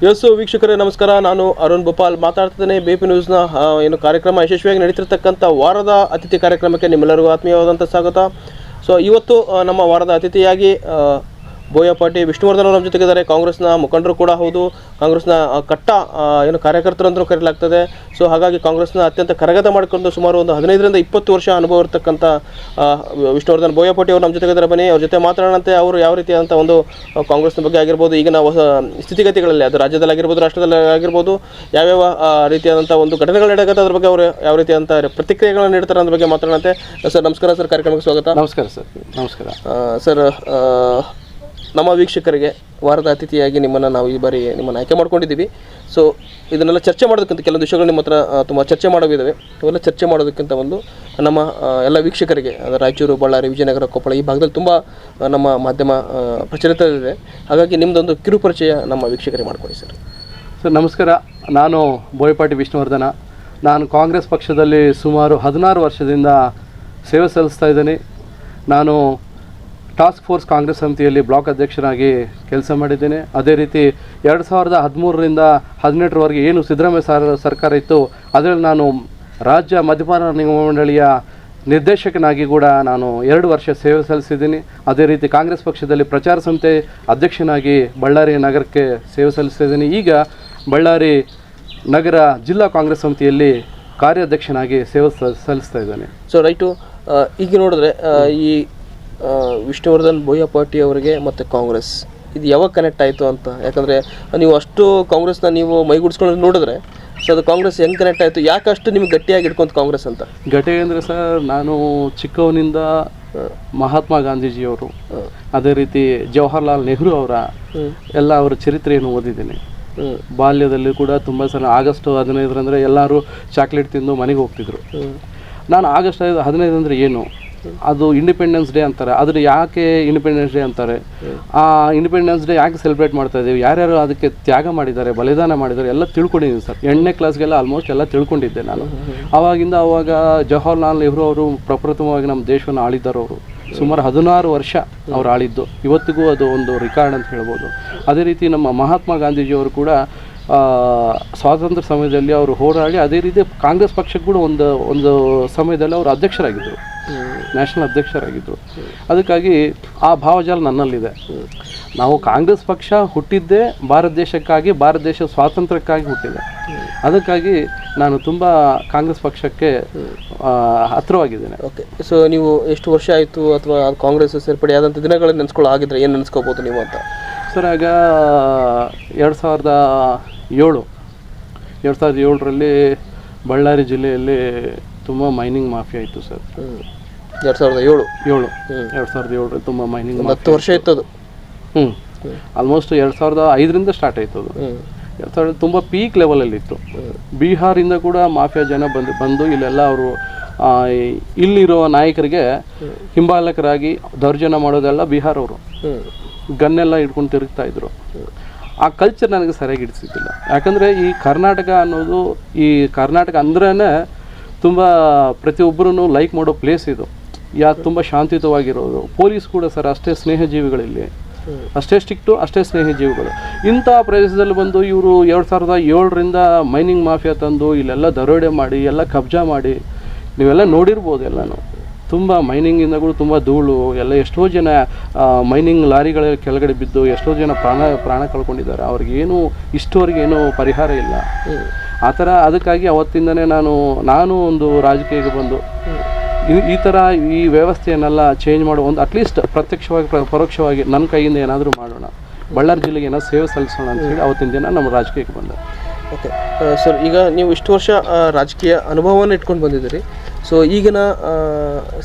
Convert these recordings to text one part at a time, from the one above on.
S ವೀಕ್ಷಕರೇ, ನಮಸ್ಕಾರ. ನಾನು ಅರುಣ್ ಭೋಪಾಲ್ ಮಾತಾಡ್ತಿದ್ದೇನೆ ಬಿ ಪಿ ನ್ಯೂಸ್ನ ಏನು ಕಾರ್ಯಕ್ರಮ ಯಶಸ್ವಿಯಾಗಿ ನಡೀತಿರ್ತಕ್ಕಂಥ ವಾರದ ಅತಿಥಿ ಕಾರ್ಯಕ್ರಮಕ್ಕೆ ನಿಮ್ಮೆಲ್ಲರಿಗೂ ಆತ್ಮೀಯವಾದಂಥ ಸ್ವಾಗತ. ಸೊ ಇವತ್ತು ನಮ್ಮ ವಾರದ ಅತಿಥಿಯಾಗಿ ಬೋಯಪಾಟಿ ವಿಷ್ಣುವರ್ಧನ್ ಅವರ ನಮ್ಮ ಜೊತೆಗಿದ್ದಾರೆ. ಕಾಂಗ್ರೆಸ್ನ ಮುಖಂಡರು ಕೂಡ ಹೌದು. ಕಾಂಗ್ರೆಸ್ನ ಕಟ್ಟ ಏನು ಕಾರ್ಯಕರ್ತರು ಅಂತಲೂ ಕರೆಯಲಾಗ್ತದೆ ಸೊ ಹಾಗಾಗಿ ಕಾಂಗ್ರೆಸ್ನ ಅತ್ಯಂತ ಕರಗತ ಮಾಡಿಕೊಂಡು ಸುಮಾರು ಒಂದು ಹದಿನೈದರಿಂದ ಇಪ್ಪತ್ತು ವರ್ಷ ಅನುಭವ ಇರತಕ್ಕಂಥ ವಿಷ್ಣುವರ್ಧನ್ ವಿಷ್ಣುವರ್ಧನ್ ಬೋಯಪಾಟಿ ಅವರು ನಮ್ಮ ಜೊತೆಗಿದ್ದಾರೆ. ಬನ್ನಿ ಅವ್ರ ಜೊತೆ ಮಾತಾಡೋಣಂತೆ ಅವರು ಯಾವ ರೀತಿಯಾದಂಥ ಒಂದು ಕಾಂಗ್ರೆಸ್ನ ಬಗ್ಗೆ ಆಗಿರ್ಬೋದು ಈಗಿನ ಹೊಸ ಸ್ಥಿತಿಗತಿಗಳಲ್ಲಿ ಅದು ರಾಜ್ಯದಲ್ಲಿ ಆಗಿರ್ಬೋದು ರಾಷ್ಟ್ರದಲ್ಲಿ ಆಗಿರ್ಬೋದು ಯಾವ್ಯಾವ ರೀತಿಯಾದಂಥ ಒಂದು ಘಟನೆಗಳು ನಡೆಯುತ್ತೆ ಅದ್ರ ಬಗ್ಗೆ ಅವರು ಯಾವ ರೀತಿಯಾದಂಥ ಪ್ರತಿಕ್ರಿಯೆಗಳನ್ನು ನೀಡ್ತಾರೆ ಅದ್ರ ಬಗ್ಗೆ ಮಾತಾಡೋಣಂತೆ ಸರ್ ನಮಸ್ಕಾರ ಸರ್. ಕಾರ್ಯಕ್ರಮಕ್ಕೆ ಸ್ವಾಗತ. ನಮಸ್ಕಾರ ಸರ್. ನಮಸ್ಕಾರ. ಸರ್ ನಮ್ಮ ವೀಕ್ಷಕರಿಗೆ ವಾರದ ಅತಿಥಿಯಾಗಿ ನಿಮ್ಮನ್ನು ನಾವು ಈ ಬಾರಿ ನಿಮ್ಮನ್ನು ಆಯ್ಕೆ ಮಾಡ್ಕೊಂಡಿದ್ದೀವಿ. ಸೊ ಇದನ್ನೆಲ್ಲ ಚರ್ಚೆ ಮಾಡೋದಕ್ಕಿಂತ ಕೆಲವೊಂದು ವಿಷಯಗಳು ನಿಮ್ಮ ಹತ್ರ ತುಂಬ ಚರ್ಚೆ ಮಾಡೋವಿದ್ದಾವೆ ಇವೆಲ್ಲ ಚರ್ಚೆ ಮಾಡೋದಕ್ಕಿಂತ ಒಂದು ನಮ್ಮ ಎಲ್ಲ ವೀಕ್ಷಕರಿಗೆ ಅಂದರೆ ರಾಯಚೂರು, ಬಳ್ಳಾರಿ, ವಿಜಯನಗರ, ಕೊಪ್ಪಳ ಈ ಭಾಗದಲ್ಲಿ ತುಂಬ ನಮ್ಮ ಮಾಧ್ಯಮ ಪ್ರಚಲಿತವಿದೆ ಹಾಗಾಗಿ ನಿಮ್ಮದೊಂದು ಕಿರುಪರಿಚಯ ನಮ್ಮ ವೀಕ್ಷಕರಿಗೆ ಮಾಡ್ಕೊಡಿ ಸರ್. ಸರ್, ನಮಸ್ಕಾರ. ನಾನು ಬೋಯಿಪಾಟಿ ವಿಷ್ಣುವರ್ಧನ. ನಾನು ಕಾಂಗ್ರೆಸ್ ಪಕ್ಷದಲ್ಲಿ ಸುಮಾರು ಹದಿನಾರು ವರ್ಷದಿಂದ ಸೇವೆ ಸಲ್ಲಿಸ್ತಾ ಇದ್ದೀನಿ. ನಾನು ಟಾಸ್ಕ್ ಫೋರ್ಸ್ ಕಾಂಗ್ರೆಸ್ ಸಮಿತಿಯಲ್ಲಿ ಬ್ಲಾಕ್ ಅಧ್ಯಕ್ಷನಾಗಿ ಕೆಲಸ ಮಾಡಿದ್ದೇನೆ. ಅದೇ ರೀತಿ ಎರಡು ಸಾವಿರದ ಹದಿಮೂರರಿಂದ ಹದಿನೆಂಟರವರೆಗೆ ಏನು ಸಿದ್ದರಾಮಯ್ಯ ಸರ್, ಸರ್ಕಾರ ಇತ್ತು, ಅದರಲ್ಲಿ ನಾನು ರಾಜ್ಯ ಮದ್ಯಪಾನ ನಿಗಮ ಮಂಡಳಿಯ ನಿರ್ದೇಶಕನಾಗಿ ಕೂಡ ನಾನು ಎರಡು ವರ್ಷ ಸೇವೆ ಸಲ್ಲಿಸಿದ್ದೀನಿ. ಅದೇ ರೀತಿ ಕಾಂಗ್ರೆಸ್ ಪಕ್ಷದಲ್ಲಿ ಪ್ರಚಾರ ಸಂಸ್ಥೆ ಅಧ್ಯಕ್ಷನಾಗಿ ಬಳ್ಳಾರಿ ನಗರಕ್ಕೆ ಸೇವೆ ಸಲ್ಲಿಸಿದ್ದೀನಿ. ಈಗ ಬಳ್ಳಾರಿ ನಗರ ಜಿಲ್ಲಾ ಕಾಂಗ್ರೆಸ್ ಸಮಿತಿಯಲ್ಲಿ ಕಾರ್ಯಾಧ್ಯಕ್ಷನಾಗಿ ಸೇವೆ ಸಲ್- ಸಲ್ಲಿಸ್ತಾ ಇದ್ದೇನೆ. ಸೊ ರೈಟು ಈಗ ನೋಡಿದ್ರೆ ಈ ವಿಷ್ಣುವರ್ಧನ್ ಪಾರ್ಟಿ ಅವರಿಗೆ ಮತ್ತು ಕಾಂಗ್ರೆಸ್. ಇದು ಯಾವಾಗ ಕನೆಕ್ಟ್ ಆಯಿತು ಅಂತ? ಯಾಕಂದರೆ ನೀವು ಅಷ್ಟು ಕಾಂಗ್ರೆಸ್ನ ನೀವು ಮೈಗೂಡಿಸ್ಕೊಂಡು ನೋಡಿದ್ರೆ ಸರ್ ಅದು ಕಾಂಗ್ರೆಸ್ ಹೆಂಗೆ ಕನೆಕ್ಟ್ ಆಯಿತು? ಯಾಕೆ ಅಷ್ಟು ನಿಮ್ಗೆ ಗಟ್ಟಿಯಾಗಿ ಇಟ್ಕೊಂತ ಕಾಂಗ್ರೆಸ್ ಅಂತ? ಗಟ್ಟಿ ಅಂದರೆ ಸರ್ ನಾನು ಚಿಕ್ಕವನಿಂದ ಮಹಾತ್ಮ ಗಾಂಧೀಜಿಯವರು ಅದೇ ರೀತಿ ಜವಾಹರ್ಲಾಲ್ ನೆಹರು ಅವರ ಎಲ್ಲ ಅವರ ಚರಿತ್ರೆಯನ್ನು ಓದಿದ್ದೀನಿ. ಬಾಲ್ಯದಲ್ಲಿ ಕೂಡ ತುಂಬ ಸಲ ಆಗಸ್ಟ್ ಹದಿನೈದರಂದರೆ ಎಲ್ಲರೂ ಚಾಕ್ಲೇಟ್ ತಿಂದು ಮನೆಗೆ ಹೋಗ್ತಿದ್ರು. ನಾನು ಆಗಸ್ಟ್ ಹದಿನೈದು ಅಂದರೆ ಏನು? ಅದು ಇಂಡಿಪೆಂಡೆನ್ಸ್ ಡೇ ಅಂತಾರೆ. ಅದ್ರ ಯಾಕೆ ಇಂಡಿಪೆಂಡೆನ್ಸ್ ಡೇ ಅಂತಾರೆ? ಆ ಇಂಡಿಪೆಂಡೆನ್ಸ್ ಡೇ ಯಾಕೆ ಸೆಲೆಬ್ರೇಟ್ ಮಾಡ್ತಾ ಇದ್ದೀವಿ ಯಾರ್ಯಾರು ಅದಕ್ಕೆ ತ್ಯಾಗ ಮಾಡಿದ್ದಾರೆ, ಬಲಿದಾನ ಮಾಡಿದ್ದಾರೆ, ಎಲ್ಲ ತಿಳ್ಕೊಂಡಿದ್ದೀನಿ ಸರ್. ಎಂಟನೇ ಕ್ಲಾಸ್ಗೆಲ್ಲ ಆಲ್ಮೋಸ್ಟ್ ಎಲ್ಲ ತಿಳ್ಕೊಂಡಿದ್ದೆ ನಾನು. ಅವಾಗಿಂದ ಅವಾಗ ಜವಾಹರ್ಲಾಲ್ ನೆಹರು ಅವರು ಪ್ರಪ್ರಥಮವಾಗಿ ನಮ್ಮ ದೇಶವನ್ನು ಆಳಿದ್ದಾರೆ ಅವರು. ಸುಮಾರು ಹದಿನಾರು ವರ್ಷ ಅವ್ರು ಆಳಿದ್ದು. ಇವತ್ತಿಗೂ ಅದು ಒಂದು ರೆಕಾರ್ಡ್ ಅಂತ ಹೇಳ್ಬೋದು. ಅದೇ ರೀತಿ ನಮ್ಮ ಮಹಾತ್ಮ ಗಾಂಧೀಜಿಯವರು ಕೂಡ ಸ್ವಾತಂತ್ರ್ಯ ಸಮಯದಲ್ಲಿ ಅವರು ಹೋರಾಡಿ, ಅದೇ ರೀತಿ ಕಾಂಗ್ರೆಸ್ ಪಕ್ಷಕ್ಕೆ ಕೂಡ ಒಂದು ಒಂದು ಸಮಯದಲ್ಲಿ ಅವರು ಅಧ್ಯಕ್ಷರಾಗಿದ್ದರು. ನ್ಯಾಷನಲ್ ಅಧ್ಯಕ್ಷರಾಗಿದ್ದರು ಅದಕ್ಕಾಗಿ ಆ ಭಾವಜಾಲ ನನ್ನಲ್ಲಿದೆ. ನಾವು ಕಾಂಗ್ರೆಸ್ ಪಕ್ಷ ಹುಟ್ಟಿದ್ದೇ ಭಾರತ ದೇಶಕ್ಕಾಗಿ ಭಾರತ ದೇಶ ಸ್ವಾತಂತ್ರ್ಯಕ್ಕಾಗಿ ಹುಟ್ಟಿದೆ. ಅದಕ್ಕಾಗಿ ನಾನು ತುಂಬ ಕಾಂಗ್ರೆಸ್ ಪಕ್ಷಕ್ಕೆ ಹತ್ರವಾಗಿದ್ದೇನೆ. ಓಕೆ ಸೊ ನೀವು ಎಷ್ಟು ವರ್ಷ ಆಯಿತು ಅಥವಾ ಕಾಂಗ್ರೆಸ್ ಸೇರ್ಪಡೆ ಆದಂಥ ದಿನಗಳನ್ನು ನೆನೆಸ್ಕೊಳ್ಳೋ ಆಗಿದ್ರೆ ಏನು ನೆನೆಸ್ಕೋಬೋದು ನೀವು ಅಂತ? ಸರ್ ಆಗ ಎರಡು ಸಾವಿರದ ಏಳು ಎರಡು ಸಾವಿರದ ಏಳರಲ್ಲಿ ಬಳ್ಳಾರಿ ಜಿಲ್ಲೆಯಲ್ಲಿ ತುಂಬ ಮೈನಿಂಗ್ ಮಾಫಿಯಾ ಇತ್ತು ಸರ್. ಎರಡು ಸಾವಿರದ ಏಳು. ಏಳು. ಎರಡು ಸಾವಿರದ ಏಳರಲ್ಲಿ ತುಂಬ ಮೈನಿಂಗ್ ಹತ್ತು ವರ್ಷ ಇತ್ತು ಅದು. ಹ್ಞೂ ಆಲ್ಮೋಸ್ಟ್ ಎರಡು ಸಾವಿರದ ಐದರಿಂದ ಸ್ಟಾರ್ಟ್ ಆಯಿತು ಅದು. ಎರಡು ಸಾವಿರದ ತುಂಬ ಪೀಕ್ ಲೆವೆಲಲ್ಲಿತ್ತು ಬಿಹಾರಿಂದ ಕೂಡ ಮಾಫಿಯಾ ಜನ ಬಂದು ಬಂದು ಇಲ್ಲೆಲ್ಲ ಅವರು ಇಲ್ಲಿರೋ ನಾಯಕರಿಗೆ ಹಿಂಬಾಲಕರಾಗಿ ದೌರ್ಜನ್ಯ ಮಾಡೋದೆಲ್ಲ ಬಿಹಾರ್ ಅವರು. ಹ್ಞೂ ಗನ್ನೆಲ್ಲ ಇಟ್ಕೊಂಡು ತಿರುಗ್ತಾ ಇದ್ರು. ಆ ಕಲ್ಚರ್ ನನಗೆ ಸರಿಯಾಗಿ ಹಿಡಿಸಿದ್ದಿಲ್ಲ. ಯಾಕಂದರೆ ಈ ಕರ್ನಾಟಕ ಅನ್ನೋದು ಈ ಕರ್ನಾಟಕ ಅಂದ್ರೇ ತುಂಬ ಪ್ರತಿಯೊಬ್ಬರೂ ಲೈಕ್ ಮಾಡೋ ಪ್ಲೇಸ್ ಇದು. ಯಾ ತುಂಬ ಶಾಂತಿಯುತವಾಗಿರೋದು. ಪೊಲೀಸ್ ಕೂಡ ಸರ್ ಅಷ್ಟೇ ಸ್ನೇಹಜೀವಿಗಳಿಲ್ಲಿ. ಅಷ್ಟೇ ಸ್ಟಿಕ್ಟು ಅಷ್ಟೇ ಸ್ನೇಹಜೀವಿಗಳು. ಇಂಥ ಪ್ರದೇಶದಲ್ಲಿ ಬಂದು ಇವರು ಎರಡು ಸಾವಿರದ ಏಳರಿಂದ ಮೈನಿಂಗ್ ಮಾಫಿಯಾ ತಂದು ಇಲ್ಲೆಲ್ಲ ದರೋಡೆ ಮಾಡಿ ಎಲ್ಲ ಕಬ್ಜಾ ಮಾಡಿ ನೀವೆಲ್ಲ ನೋಡಿರ್ಬೋದು ಎಲ್ಲನೂ. ತುಂಬ ಮೈನಿಂಗಿಂದ ಕೂಡ ತುಂಬ ಧೂಳು ಎಲ್ಲ ಎಷ್ಟೋ ಜನ ಮೈನಿಂಗ್ ಲಾರಿಗಳ ಕೆಳಗಡೆ ಬಿದ್ದು ಎಷ್ಟೋ ಜನ ಪ್ರಾಣ ಪ್ರಾಣ ಕಳ್ಕೊಂಡಿದ್ದಾರೆ. ಅವ್ರಿಗೇನು ಏನೂ ಪರಿಹಾರ ಇಲ್ಲ. ಆ ಥರ ಅದಕ್ಕಾಗಿ ಅವತ್ತಿಂದನೇ ನಾನು ನಾನು ಒಂದು ರಾಜಕೀಯಕ್ಕೆ ಬಂದು, ಈ- ಥರ ಈ ವ್ಯವಸ್ಥೆಯನ್ನೆಲ್ಲ ಚೇಂಜ್ ಮಾಡೋ ಒಂದು ಅಟ್ಲೀಸ್ಟ್ ಪ್ರತ್ಯಕ್ಷವಾಗಿ, ಪ್ರ- ಪರೋಕ್ಷವಾಗಿ ನನ್ನ ಕೈಯಿಂದ ಏನಾದರೂ ಮಾಡೋಣ. ಬಳ್ಳಾರಿ ಜಿಲ್ಲೆಗೆ ಏನೋ ಸೇವೆ ಸಲ್ಲಿಸೋಣ ಅಂತ ಹೇಳಿ ಅವತ್ತಿನ ದಿನ ನಮ್ಮ ರಾಜಕೀಯಕ್ಕೆ ಬಂದೆ. ಓಕೆ ಸರ್ ಈಗ ನೀವು ಇಷ್ಟು ವರ್ಷ ರಾಜಕೀಯ ಅನುಭವವನ್ನು ಇಟ್ಕೊಂಡು ಬಂದಿದ್ದೀರಿ. ಸೊ ಈಗಿನ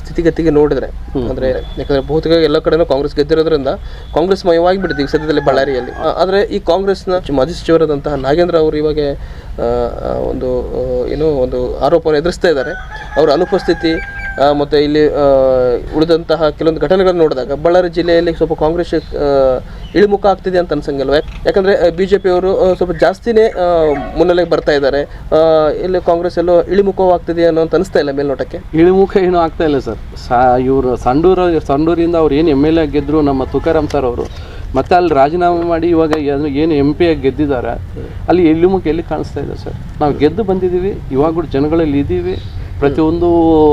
ಸ್ಥಿತಿಗತಿಗೆ ನೋಡಿದ್ರೆ ಅಂದ್ರೆ ಯಾಕಂದ್ರೆ ಬಹುತೇಕ ಎಲ್ಲ ಕಡೆನೂ ಕಾಂಗ್ರೆಸ್ ಗೆದ್ದಿರೋದ್ರಿಂದ ಕಾಂಗ್ರೆಸ್ ಮಯವಾಗಿ ಬಿಡ್ತೀವಿ ಈಗ ಸದ್ಯದಲ್ಲಿ ಬಳ್ಳಾರಿಯಲ್ಲಿ. ಆದ್ರೆ ಈ ಕಾಂಗ್ರೆಸ್ನ ಮಾಜಿ ಸಚಿವರಾದಂತಹ ನಾಗೇಂದ್ರ ಅವರು ಇವಾಗ ಒಂದು ಏನೋ ಒಂದು ಆರೋಪವನ್ನು ಎದುರಿಸ್ತಾ ಇದ್ದಾರೆ. ಅವರ ಅನುಪಸ್ಥಿತಿ ಮತ್ತು ಇಲ್ಲಿ ಉಳಿದಂತಹ ಕೆಲವೊಂದು ಘಟನೆಗಳನ್ನು ನೋಡಿದಾಗ ಬಳ್ಳಾರಿ ಜಿಲ್ಲೆಯಲ್ಲಿ ಸ್ವಲ್ಪ ಕಾಂಗ್ರೆಸ್ ಇಳಿಮುಖ ಆಗ್ತಿದೆ ಅಂತ ಅನ್ಸಂಗಿಲ್ವ? ಯಾಕಂದರೆ ಬಿ ಜೆ ಪಿಯವರು ಸ್ವಲ್ಪ ಜಾಸ್ತಿನೇ ಮುನ್ನೆಲೆಗೆ ಬರ್ತಾ ಇದ್ದಾರೆ. ಇಲ್ಲಿ ಕಾಂಗ್ರೆಸ್ ಎಲ್ಲೋ ಇಳಿಮುಖವಾಗ್ತಿದೆ ಅನ್ನೋ ಅಂತ ಅನಿಸ್ತಾ ಇಲ್ಲ ಮೇಲ್ನೋಟಕ್ಕೆ? ಇಳಿಮುಖ ಏನು ಆಗ್ತಾ ಇಲ್ಲ ಸರ್. ಸಾ, ಇವರು ಸಂಡೂರ, ಸಂಡೂರಿಂದ ಅವ್ರು ಏನು ಎಂ ಎಲ್ ಎ ಗೆದ್ದರು ನಮ್ಮ ತುಕಾರಾಮ್ ಸರ್ ಅವರು. ಮತ್ತೆ ಅಲ್ಲಿ ರಾಜೀನಾಮೆ ಮಾಡಿ ಇವಾಗ ಏನು- ಎಂ ಪಿ ಆಗಿ ಗೆದ್ದಿದ್ದಾರೆ, ಅಲ್ಲಿ ಇಳಿಮುಖ ಮುಖ ಎಲ್ಲಿ ಕಾಣಿಸ್ತಾ ಇದೆ ಸರ್? ನಾವು ಗೆದ್ದು ಬಂದಿದ್ದೀವಿ, ಇವಾಗ ಜನಗಳಲ್ಲಿ ಇದ್ದೀವಿ ಪ್ರತಿಯೊಂದು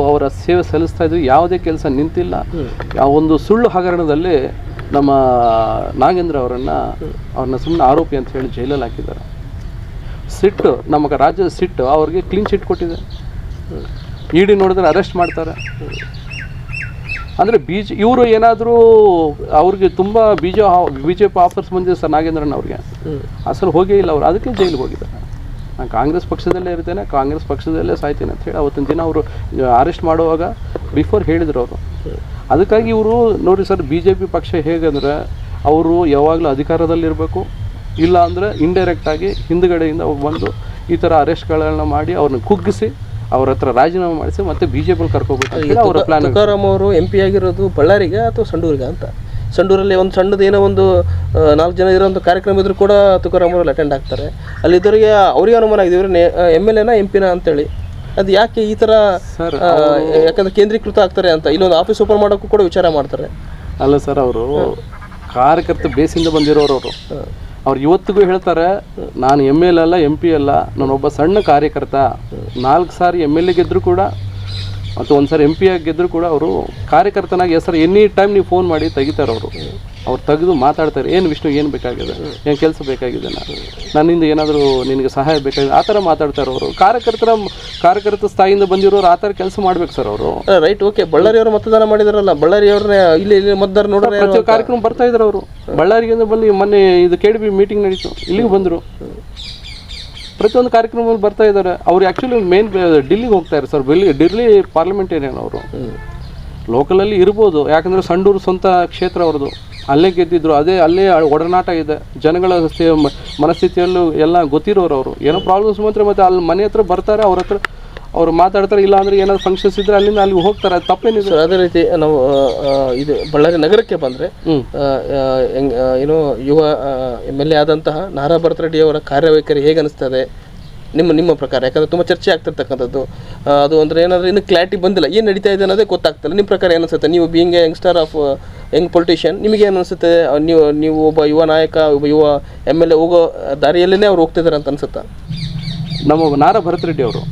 ಅವರ ಸೇವೆ ಸಲ್ಲಿಸ್ತಾ ಇದ್ವಿ. ಯಾವುದೇ ಕೆಲಸ ನಿಂತಿಲ್ಲ. ಯಾವ ಒಂದು ಸುಳ್ಳು ಹಗರಣದಲ್ಲಿ ನಮ್ಮ ನಾಗೇಂದ್ರ ಅವರನ್ನು ಅವ್ರನ್ನ ಸುಮ್ಮನೆ ಆರೋಪಿ ಅಂತ ಹೇಳಿ ಜೈಲಲ್ಲಿ ಹಾಕಿದ್ದಾರೆ. ಸಿಟ್ಟು ನಮಗೆ ರಾಜ್ಯದ ಸಿಟ್ಟು ಅವ್ರಿಗೆ ಕ್ಲೀನ್ ಚಿಟ್ ಕೊಟ್ಟಿದೆ. ಇಡಿ ನೋಡಿದ್ರೆ ಅರೆಸ್ಟ್ ಮಾಡ್ತಾರೆ. ಅಂದರೆ ಬಿ ಜೆ ಇವರು ಏನಾದರೂ ಅವ್ರಿಗೆ ತುಂಬ B J B J P offers ಬಂದಿದೆ ಸರ್ ನಾಗೇಂದ್ರನ್ ಅವ್ರಿಗೆ. ಅಸಲು ಹೋಗೇ ಇಲ್ಲ ಅವರು. ಅದಕ್ಕೆ ಜೈಲಿಗೆ ಹೋಗಿದ್ದಾರೆ. ನಾನು ಕಾಂಗ್ರೆಸ್ ಪಕ್ಷದಲ್ಲೇ ಇರ್ತೇನೆ ಕಾಂಗ್ರೆಸ್ ಪಕ್ಷದಲ್ಲೇ ಸಾಯ್ತೇನೆ ಅಂತ ಹೇಳಿ ಅವತ್ತಿನ ದಿನ ಅವರು ಅರೆಸ್ಟ್ ಮಾಡುವಾಗ ಬಿಫೋರ್ ಹೇಳಿದರು ಅವರು. ಅದಕ್ಕಾಗಿ ಇವರು ನೋಡಿ ಸರ್ ಬಿ ಜೆ ಪಿ ಪಕ್ಷ ಹೇಗಂದ್ರೆ ಅವರು ಯಾವಾಗಲೂ ಅಧಿಕಾರದಲ್ಲಿರಬೇಕು ಇಲ್ಲ ಅಂದರೆ ಇಂಡೈರೆಕ್ಟಾಗಿ ಹಿಂದುಗಡೆಯಿಂದ ಬಂದು ಈ ಥರ ಅರೆಸ್ಟ್ಗಳನ್ನು ಮಾಡಿ ಅವ್ರನ್ನ ಕುಗ್ಗಿಸಿ ಅವ್ರ ಹತ್ರ ರಾಜೀನಾಮೆ ಮಾಡಿಸಿ ಮತ್ತೆ ಬಿ ಜೆ ಪಿಲಿ ಕರ್ಕೋಬೇಕು ಅವರ ಪ್ಲಾನ್ ತುಕಾರಾಮ್ ಅವರು ಎಂ ಪಿ ಆಗಿರೋದು ಬಳ್ಳಾರಿಗೆ ಅಥವಾ ಸಂಡೂರಿಗೆ ಅಂತ? ಸಂಡೂರಲ್ಲಿ ಒಂದು ಸಣ್ಣದು ಏನೋ ಒಂದು ನಾಲ್ಕು ಜನ ಇರೋ ಒಂದು ಕಾರ್ಯಕ್ರಮ ಇದ್ರೂ ಕೂಡ ತುಕಾರಾಮ್ ಅವರು ಅಟೆಂಡ್ ಆಗ್ತಾರೆ ಅಲ್ಲಿದ್ದವರಿಗೆ ಅವ್ರಿಗೆ ಅನುಮಾನ ಆಗಿದೆ. ಇವರು ಎಂ ಎಲ್ ಎನ ಎಂ ಪಿನ ಅಂತೇಳಿ. ಅದು ಯಾಕೆ ಈ ಥರ ಸರ್ ಯಾಕಂದ್ರೆ ಕೇಂದ್ರೀಕೃತ ಆಗ್ತಾರೆ ಅಂತ. ಇಲ್ಲೊಂದು ಆಫೀಸ್ ಓಪನ್ ಮಾಡೋಕ್ಕೂ ಕೂಡ ವಿಚಾರ ಮಾಡ್ತಾರೆ. ಅಲ್ಲ ಸರ್ ಅವರು ಕಾರ್ಯಕರ್ತ ಬೇಸಿಂದ ಬಂದಿರೋರು ಅವರು. ಅವ್ರು ಇವತ್ತಿಗೂ ಹೇಳ್ತಾರೆ ನಾನು ಎಂ ಎಲ್ ಅಲ್ಲ ಎಂ ಪಿ ಅಲ್ಲ ನಾನೊಬ್ಬ ಸಣ್ಣ ಕಾರ್ಯಕರ್ತ. ನಾಲ್ಕು ಸಾರಿ ಎಂ ಎಲ್ ಎ ಗೆದ್ದರೂ ಕೂಡ ಮತ್ತು ಒಂದು ಸರಿ ಎಂ ಪಿ ಆಗಿ ಗೆದ್ದರೂ ಕೂಡ ಅವರು ಕಾರ್ಯಕರ್ತನಾಗಿ ಹೆಸರು ಎನಿ ಟೈಮ್ ನೀವು ಫೋನ್ ಮಾಡಿ ತೆಗಿತಾರೆ ಅವರು. ಅವ್ರು ತೆಗೆದು ಮಾತಾಡ್ತಾರೆ ಏನು ವಿಷ್ಣು ಏನು ಬೇಕಾಗಿದೆ? ಏನು ಕೆಲಸ ಬೇಕಾಗಿದೆ? ನಾನು ನನ್ನಿಂದ ಏನಾದರೂ ನಿನಗೆ ಸಹಾಯ ಬೇಕಾಗಿದೆ? ಆ ಥರ ಮಾತಾಡ್ತಾರೆ ಅವರು. ಕಾರ್ಯಕರ್ತರ ಕಾರ್ಯಕರ್ತ ಸ್ಥಾಯಿಯಿಂದ ಬಂದಿರೋರು ಆ ಥರ ಕೆಲಸ ಮಾಡ್ಬೇಕು ಸರ್ ಅವರು. ರೈಟ್ ಓಕೆ ಬಳ್ಳಾರಿಯವರು ಮತದಾನ ಮಾಡಿದಾರಲ್ಲ ಬಳ್ಳಾರಿಯವ್ರನ್ನೇ ಇಲ್ಲಿ ಇಲ್ಲಿ ಮತದಾರ ನೋಡ್ರೆ ಪ್ರತಿ ಕಾರ್ಯಕ್ರಮ ಬರ್ತಾ ಇದ್ದಾರೆ ಅವರು. ಬಳ್ಳಾರಿಗೆ ಬಂದು ಮೊನ್ನೆ ಇದು ಕೆ ಡಿ ಬಿ ಮೀಟಿಂಗ್ ನಡೀತು. ಇಲ್ಲಿಗೆ ಬಂದರು. ಪ್ರತಿಯೊಂದು ಕಾರ್ಯಕ್ರಮದಲ್ಲಿ ಬರ್ತಾ ಇದ್ದಾರೆ. ಅವ್ರು ಆ್ಯಕ್ಚುಲಿ ಮೇನ್ ಡೆಲ್ಲಿಗೆ ಹೋಗ್ತಾ ಇದ್ದಾರೆ ಸರ್. ಡೆಲ್ಲಿ ಡೆಲ್ಲಿ ಪಾರ್ಲಿಮೆಂಟೇರಿಯನ್ ಅವರು. ಲೋಕಲಲ್ಲಿ ಇರ್ಬೋದು. ಯಾಕಂದರೆ ಸಂಡೂರು ಸ್ವಂತ ಕ್ಷೇತ್ರ ಅವ್ರದ್ದು. ಅಲ್ಲೇ ಗೆದ್ದಿದ್ರು. ಅದೇ, ಅಲ್ಲೇ ಒಡನಾಟ ಇದೆ. ಜನಗಳ ಸ್ಥಿ- ಮನಸ್ಥಿತಿಯಲ್ಲೂ ಎಲ್ಲ ಗೊತ್ತಿರೋರು ಅವರು. ಏನೋ ಪ್ರಾಬ್ಲಮ್ಸ್ ಮಾತ್ರ ಮತ್ತೆ ಅಲ್ಲಿ ಮನೆ ಹತ್ರ ಬರ್ತಾರೆ, ಅವ್ರ ಹತ್ರ ಅವ್ರು ಮಾತಾಡ್ತಾರೆ ಇಲ್ಲ ಅಂದ್ರೆ ಏನಾದ್ರು ಫಂಕ್ಷನ್ಸ್ ಇದ್ರೆ ಅಲ್ಲಿಂದ ಅಲ್ಲಿ ಹೋಗ್ತಾರೆ ಅದು ತಪ್ಪೇನಿದೆ. ಅದೇ ರೀತಿ ನಾವು ಆ, ಇದು ಬಳ್ಳಾರಿ ನಗರಕ್ಕೆ ಬಂದರೆ ಹೆಂಗ್ ಏನು ಯುವ ಎಂ ಎಲ್ ಎ ಆದಂತಹ ನಾರಾ ಭರತ್ ರೆಡ್ಡಿ ಅವರ ಕಾರ್ಯವೈಖರಿ ಹೇಗೆ ಅನಿಸ್ತದೆ? ನಿಮ್ಮ ನಿಮ್ಮ ಪ್ರಕಾರ ಯಾಕಂದ್ರೆ ತುಂಬ ಚರ್ಚೆ ಆಗ್ತಿರ್ತಕ್ಕಂಥದ್ದು. ಆ, ಅದು ಅಂದ್ರೆ ಏನಾದರೂ ಇನ್ನೂ ಕ್ಲಾರಿಟಿ ಬಂದಿಲ್ಲ. ಏನು ನಡೀತಾ ಇದೆ ಅನ್ನೋದೇ ಗೊತ್ತಾಗ್ತಿಲ್ಲ. ನಿಮ್ಮ ಪ್ರಕಾರ ಏನು ಅನಿಸುತ್ತೆ? ನೀವು being a youngster of young politician ನಿಮಗೆ ಏನು ಅನಿಸುತ್ತೆ? ಆ, ನೀವು ನೀವು ಒಬ್ಬ ಯುವ ನಾಯಕ ಒಬ್ಬ ಯುವ ಎಂ ಎಲ್ ಎ ಹೋಗೋ ದಾರಿಯಲ್ಲೇ ಅವ್ರು ಹೋಗ್ತಿದ್ದಾರೆ ಅಂತ ಅನ್ಸುತ್ತಾ? ನಮ್ಮ ನಾರ ಭರತ್ ರೆಡ್ಡಿ ಅವರು.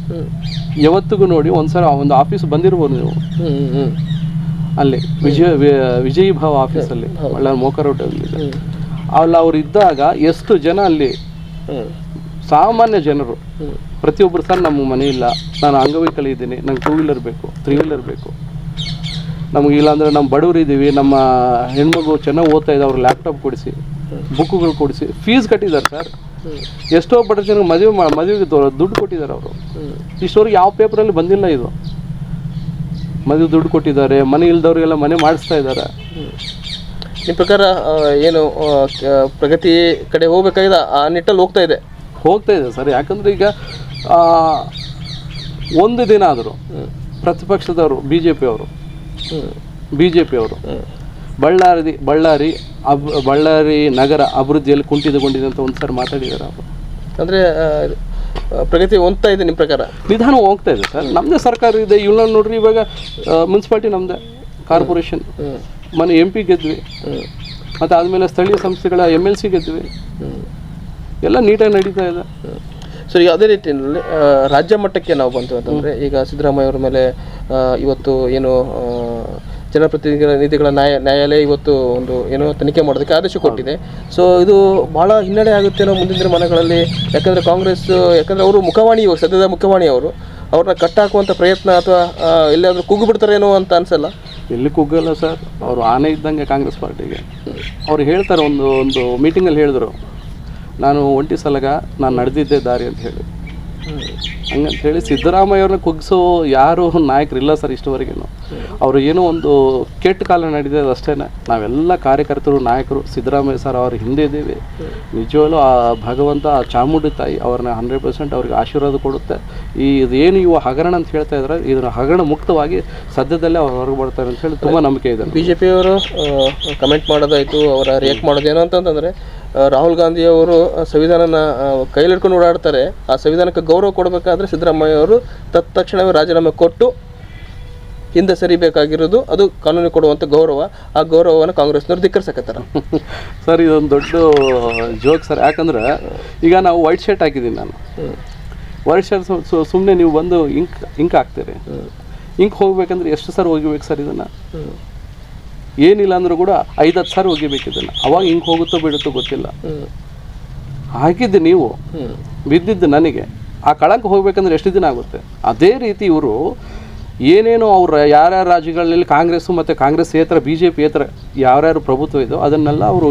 ಯಾವತ್ತಿಗೂ ನೋಡಿ ಒಂದ್ಸಲ ಒಂದು ಆಫೀಸ್ ಬಂದಿರ್ಬೋದು ನೀವು. ಅಲ್ಲಿ ವಿಜಯ ವಿಜಯ್ ಭಾವ ಆಫೀಸಲ್ಲಿ ಒಳ್ಳೆ ಮೋಕರೋಟಲ್ಲಿ ಅಲ್ಲಿ. ಅವ್ರು ಇದ್ದಾಗ ಎಷ್ಟು ಜನ ಅಲ್ಲಿ ಸಾಮಾನ್ಯ ಜನರು ಪ್ರತಿಯೊಬ್ಬರು ಸರ್ ನಮ್ಮ ಮನೆ ಇಲ್ಲ ನಾನು ಅಂಗವೈಕಲ್ಯ ಇದ್ದೀನಿ ನಂಗೆ ಟೂ ವೀಲರ್ ಬೇಕು ತ್ರೀ ವೀಲರ್ ಬೇಕು. ನಮಗೆ ಇಲ್ಲಾಂದ್ರೆ ನಮ್ಮ ಬಡವರು ಇದ್ದೀವಿ ನಮ್ಮ ಹೆಣ್ಮಗು ಚೆನ್ನಾಗಿ ಓದ್ತಾ ಇದೆ ಅವ್ರು ಲ್ಯಾಪ್ಟಾಪ್ ಕೊಡಿಸಿ ಬುಕ್ಗಳು ಕೊಡಿಸಿ ಫೀಸ್ ಕಟ್ಟಿದ್ದಾರೆ ಸರ್. ಎಷ್ಟೋ ಬಡ ಜನಕ್ಕೆ ಮದುವೆ ಮದುವೆಗೆ ದುಡ್ಡು ಕೊಟ್ಟಿದ್ದಾರೆ ಅವರು. ಇಷ್ಟವರೆಗೆ ಯಾವ ಪೇಪರಲ್ಲಿ ಬಂದಿಲ್ಲ ಇದು. ಮದುವೆ ದುಡ್ಡು ಕೊಟ್ಟಿದ್ದಾರೆ ಮನೆ ಇಲ್ದವ್ರಿಗೆಲ್ಲ ಮನೆ ಮಾಡಿಸ್ತಾ ಇದ್ದಾರೆ. ನಿಮ್ಮ ಪ್ರಕಾರ ಏನು ಪ್ರಗತಿ ಕಡೆ ಹೋಗ್ಬೇಕಾಗಿದೆ? ಆ ನಿಟ್ಟಲ್ಲಿ ಹೋಗ್ತಾ ಇದೆ? ಹೋಗ್ತಾ ಇದೆ ಸರ್. ಯಾಕಂದ್ರೆ ಈಗ ಒಂದು ದಿನ ಆದರೂ ಪ್ರತಿಪಕ್ಷದವರು ಬಿ ಜೆ ಪಿ ಅವರು ಬಿ ಜೆ ಪಿ ಅವರು ಬಳ್ಳಾರಿ ಬಳ್ಳಾರಿ ಅಬ್ ಬಳ್ಳಾರಿ ನಗರ ಅಭಿವೃದ್ಧಿಯಲ್ಲಿ ಕುಂಠಿತಗೊಂಡಿದೆ ಅಂತ ಒಂದು ಸರ್ ಮಾತಾಡಿದ್ದಾರೆ ಅವರು. ಅಂದರೆ ಪ್ರಗತಿ ಹೋಗ್ತಾ ಇದೆ ನಿಮ್ಮ ಪ್ರಕಾರ? ನಿಧಾನ ಹೋಗ್ತಾ ಇದೆ ಸರ್. ನಮ್ಮದೇ ಸರ್ಕಾರ ಇದೆ. ಇವ್ನ ನೋಡ್ರಿ ಇವಾಗ ಮುನ್ಸಿಪಾಲ್ಟಿ ನಮ್ಮದೇ ಕಾರ್ಪೊರೇಷನ್. ಮನೆ ಎಂ ಪಿ ಗೆದ್ವಿ. ಮತ್ತು ಆದಮೇಲೆ ಸ್ಥಳೀಯ ಸಂಸ್ಥೆಗಳ ಎಂ ಎಲ್ ಸಿ ಗೆದ್ವಿ. ಎಲ್ಲ ನೀಟಾಗಿ ನಡೀತಾ ಇದೆ. ಸರಿ ಈಗ ಅದೇ ರೀತಿಯಲ್ಲಿ ರಾಜ್ಯ ಮಟ್ಟಕ್ಕೆ ನಾವು ಬಂತು ಅಂತಂದರೆ ಈಗ ಸಿದ್ದರಾಮಯ್ಯ ಅವರ ಮೇಲೆ ಇವತ್ತು ಏನು ಜನಪ್ರತಿನಿಧಿಗಳ ನಿಧಿಗಳ ನ್ಯಾಯ ನ್ಯಾಯಾಲಯ ಇವತ್ತು ಒಂದು ಏನೋ ತನಿಖೆ ಮಾಡೋದಕ್ಕೆ ಆದೇಶ ಕೊಟ್ಟಿದೆ. ಸೊ ಇದು ಭಾಳ ಹಿನ್ನಡೆ ಆಗುತ್ತೇನೋ ಮುಂದಿನ ದಿನಮಾನಗಳಲ್ಲಿ. ಯಾಕಂದರೆ ಕಾಂಗ್ರೆಸ್, ಯಾಕಂದರೆ ಅವರು ಮುಖವಾಣಿ ಇವರು, ಸದ್ಯದ ಮುಖವಾಣಿ ಅವರು. ಅವ್ರನ್ನ ಕಟ್ಟಾಕುವಂಥ ಪ್ರಯತ್ನ ಅಥವಾ ಎಲ್ಲಾದರೂ ಎಲ್ಲಿಯಾದ್ರೂ ಕುಗ್ಗು ಬಿಡ್ತಾರೇನೋ ಅಂತ ಅನಿಸಲ್ಲ? ಎಲ್ಲಿ ಕುಗ್ಗಲ್ಲ ಸರ್. ಅವರು ಆನೆ ಇದ್ದಂಗೆ ಕಾಂಗ್ರೆಸ್ ಪಾರ್ಟಿಗೆ. ಅವ್ರು ಹೇಳ್ತಾರೆ ಒಂದು ಒಂದು ಮೀಟಿಂಗಲ್ಲಿ ಹೇಳಿದ್ರು. ನಾನು ಒಂಟಿ ಸಲಗ, ನಾನು ನಡೆದಿದ್ದೆ ದಾರಿ ಅಂತ ಹೇಳಿ. ಹಂಗಂತ ಹೇಳಿ ಸಿದ್ದರಾಮಯ್ಯ ಅವ್ರನ್ನ ಕುಗ್ಸೋ ಯಾರು ನಾಯಕರಿಲ್ಲ ಸರ್ ಇಷ್ಟುವರೆಗೂ ಅವರು ಏನೋ ಒಂದು ಕೆಟ್ಟ ಕಾಲ ನಡೆದಿದೆ ಅಷ್ಟೇ ನಾವೆಲ್ಲ ಕಾರ್ಯಕರ್ತರು, ನಾಯಕರು, ಸಿದ್ದರಾಮಯ್ಯ ಸರ್ ಅವ್ರ ಹಿಂದೆ ಇದ್ದೀವಿ. ನಿಜವಾಗ್ಲೂ ಆ ಭಗವಂತ, ಆ ಚಾಮುಂಡಿ ತಾಯಿ ಅವ್ರನ್ನ ಹಂಡ್ರೆಡ್ ಪರ್ಸೆಂಟ್ ಅವ್ರಿಗೆ ಆಶೀರ್ವಾದ ಕೊಡುತ್ತೆ. ಈ ಇದೇನು ಇವು ಹಗರಣ ಅಂತ ಹೇಳ್ತಾ ಇದ್ದಾರೆ ಇದರ ಹಗರಣ ಮುಕ್ತವಾಗಿ ಸದ್ಯದಲ್ಲೇ ಅವ್ರು ಹೊರಗೆ ಬರ್ತಾರೆ ಅಂತ ಹೇಳಿ ತುಂಬ ನಂಬಿಕೆ ಇದೆ ಬಿ ಜೆ ಪಿಯವರು ಕಮೆಂಟ್ ಮಾಡೋದಾಯಿತು, ಅವರ ರಿಯಾಕ್ಟ್ ಮಾಡೋದೇನು ಅಂತಂತಂದರೆ ರಾಹುಲ್ ಗಾಂಧಿ ಅವರು ಸಂವಿಧಾನನ ಕೈಲಿಡ್ಕೊಂಡು ಓಡಾಡ್ತಾರೆ. ಆ ಸಂವಿಧಾನಕ್ಕೆ ಗೌರವ ಕೊಡಬೇಕಾದ್ರೆ ಸಿದ್ದರಾಮಯ್ಯ ಅವರು ತತ್ಕ್ಷಣವೇ ರಾಜೀನಾಮೆ ಕೊಟ್ಟು ಹಿಂದೆ ಸರಿಬೇಕಾಗಿರೋದು ಅದು ಕಾನೂನು ಕೊಡುವಂಥ ಗೌರವ. ಆ ಗೌರವವನ್ನು ಕಾಂಗ್ರೆಸ್ನವ್ರು ಧಿಕ್ಕರಿಸಕತ್ತಾರ. ಸರ್ ಇದೊಂದು ದೊಡ್ಡ ಜೋಕ್ ಸರ್. ಯಾಕಂದ್ರೆ ಈಗ ನಾವು ವೈಟ್ ಶರ್ಟ್ ಹಾಕಿದ್ದೀನಿ ನಾನು. ವೈಟ್ ಶರ್ಟ್ ಸುಮ್ಮನೆ ನೀವು ಬಂದು ಇಂಕ್ ಇಂಕ್ ಹಾಕ್ತೀರಿ. ಇಂಕ್ ಹೋಗ್ಬೇಕಂದ್ರೆ ಎಷ್ಟು ಸರ್ ಹೋಗಿಬೇಕು ಸರ್ ಇದನ್ನು? ಏನಿಲ್ಲ ಅಂದ್ರೂ ಕೂಡ ಐದು ಹತ್ತು ಸಾರಿ ಒಗಿಬೇಕು ಇದನ್ನು ಅವಾಗ ಹಿಂಗೆ ಹೋಗುತ್ತೋ ಬಿಡುತ್ತೋ ಗೊತ್ತಿಲ್ಲ. ಹಾಕಿದ್ದು ನೀವು ಬಿದ್ದಿದ್ದು ನನಗೆ. ಆ ಕಳಂಕ ಹೋಗ್ಬೇಕಂದ್ರೆ ಎಷ್ಟು ದಿನ ಆಗುತ್ತೆ? ಅದೇ ರೀತಿ ಇವರು ಏನೇನು ಅವ್ರ ಯಾರ್ಯಾರ ರಾಜ್ಯಗಳಲ್ಲಿ ಕಾಂಗ್ರೆಸ್ಸು ಮತ್ತು ಕಾಂಗ್ರೆಸ್ ಏತರ ಬಿ ಜೆ ಪಿ ಏತರ ಯಾರ್ಯಾರು ಪ್ರಭುತ್ವ ಇದೋ ಅದನ್ನೆಲ್ಲ ಅವರು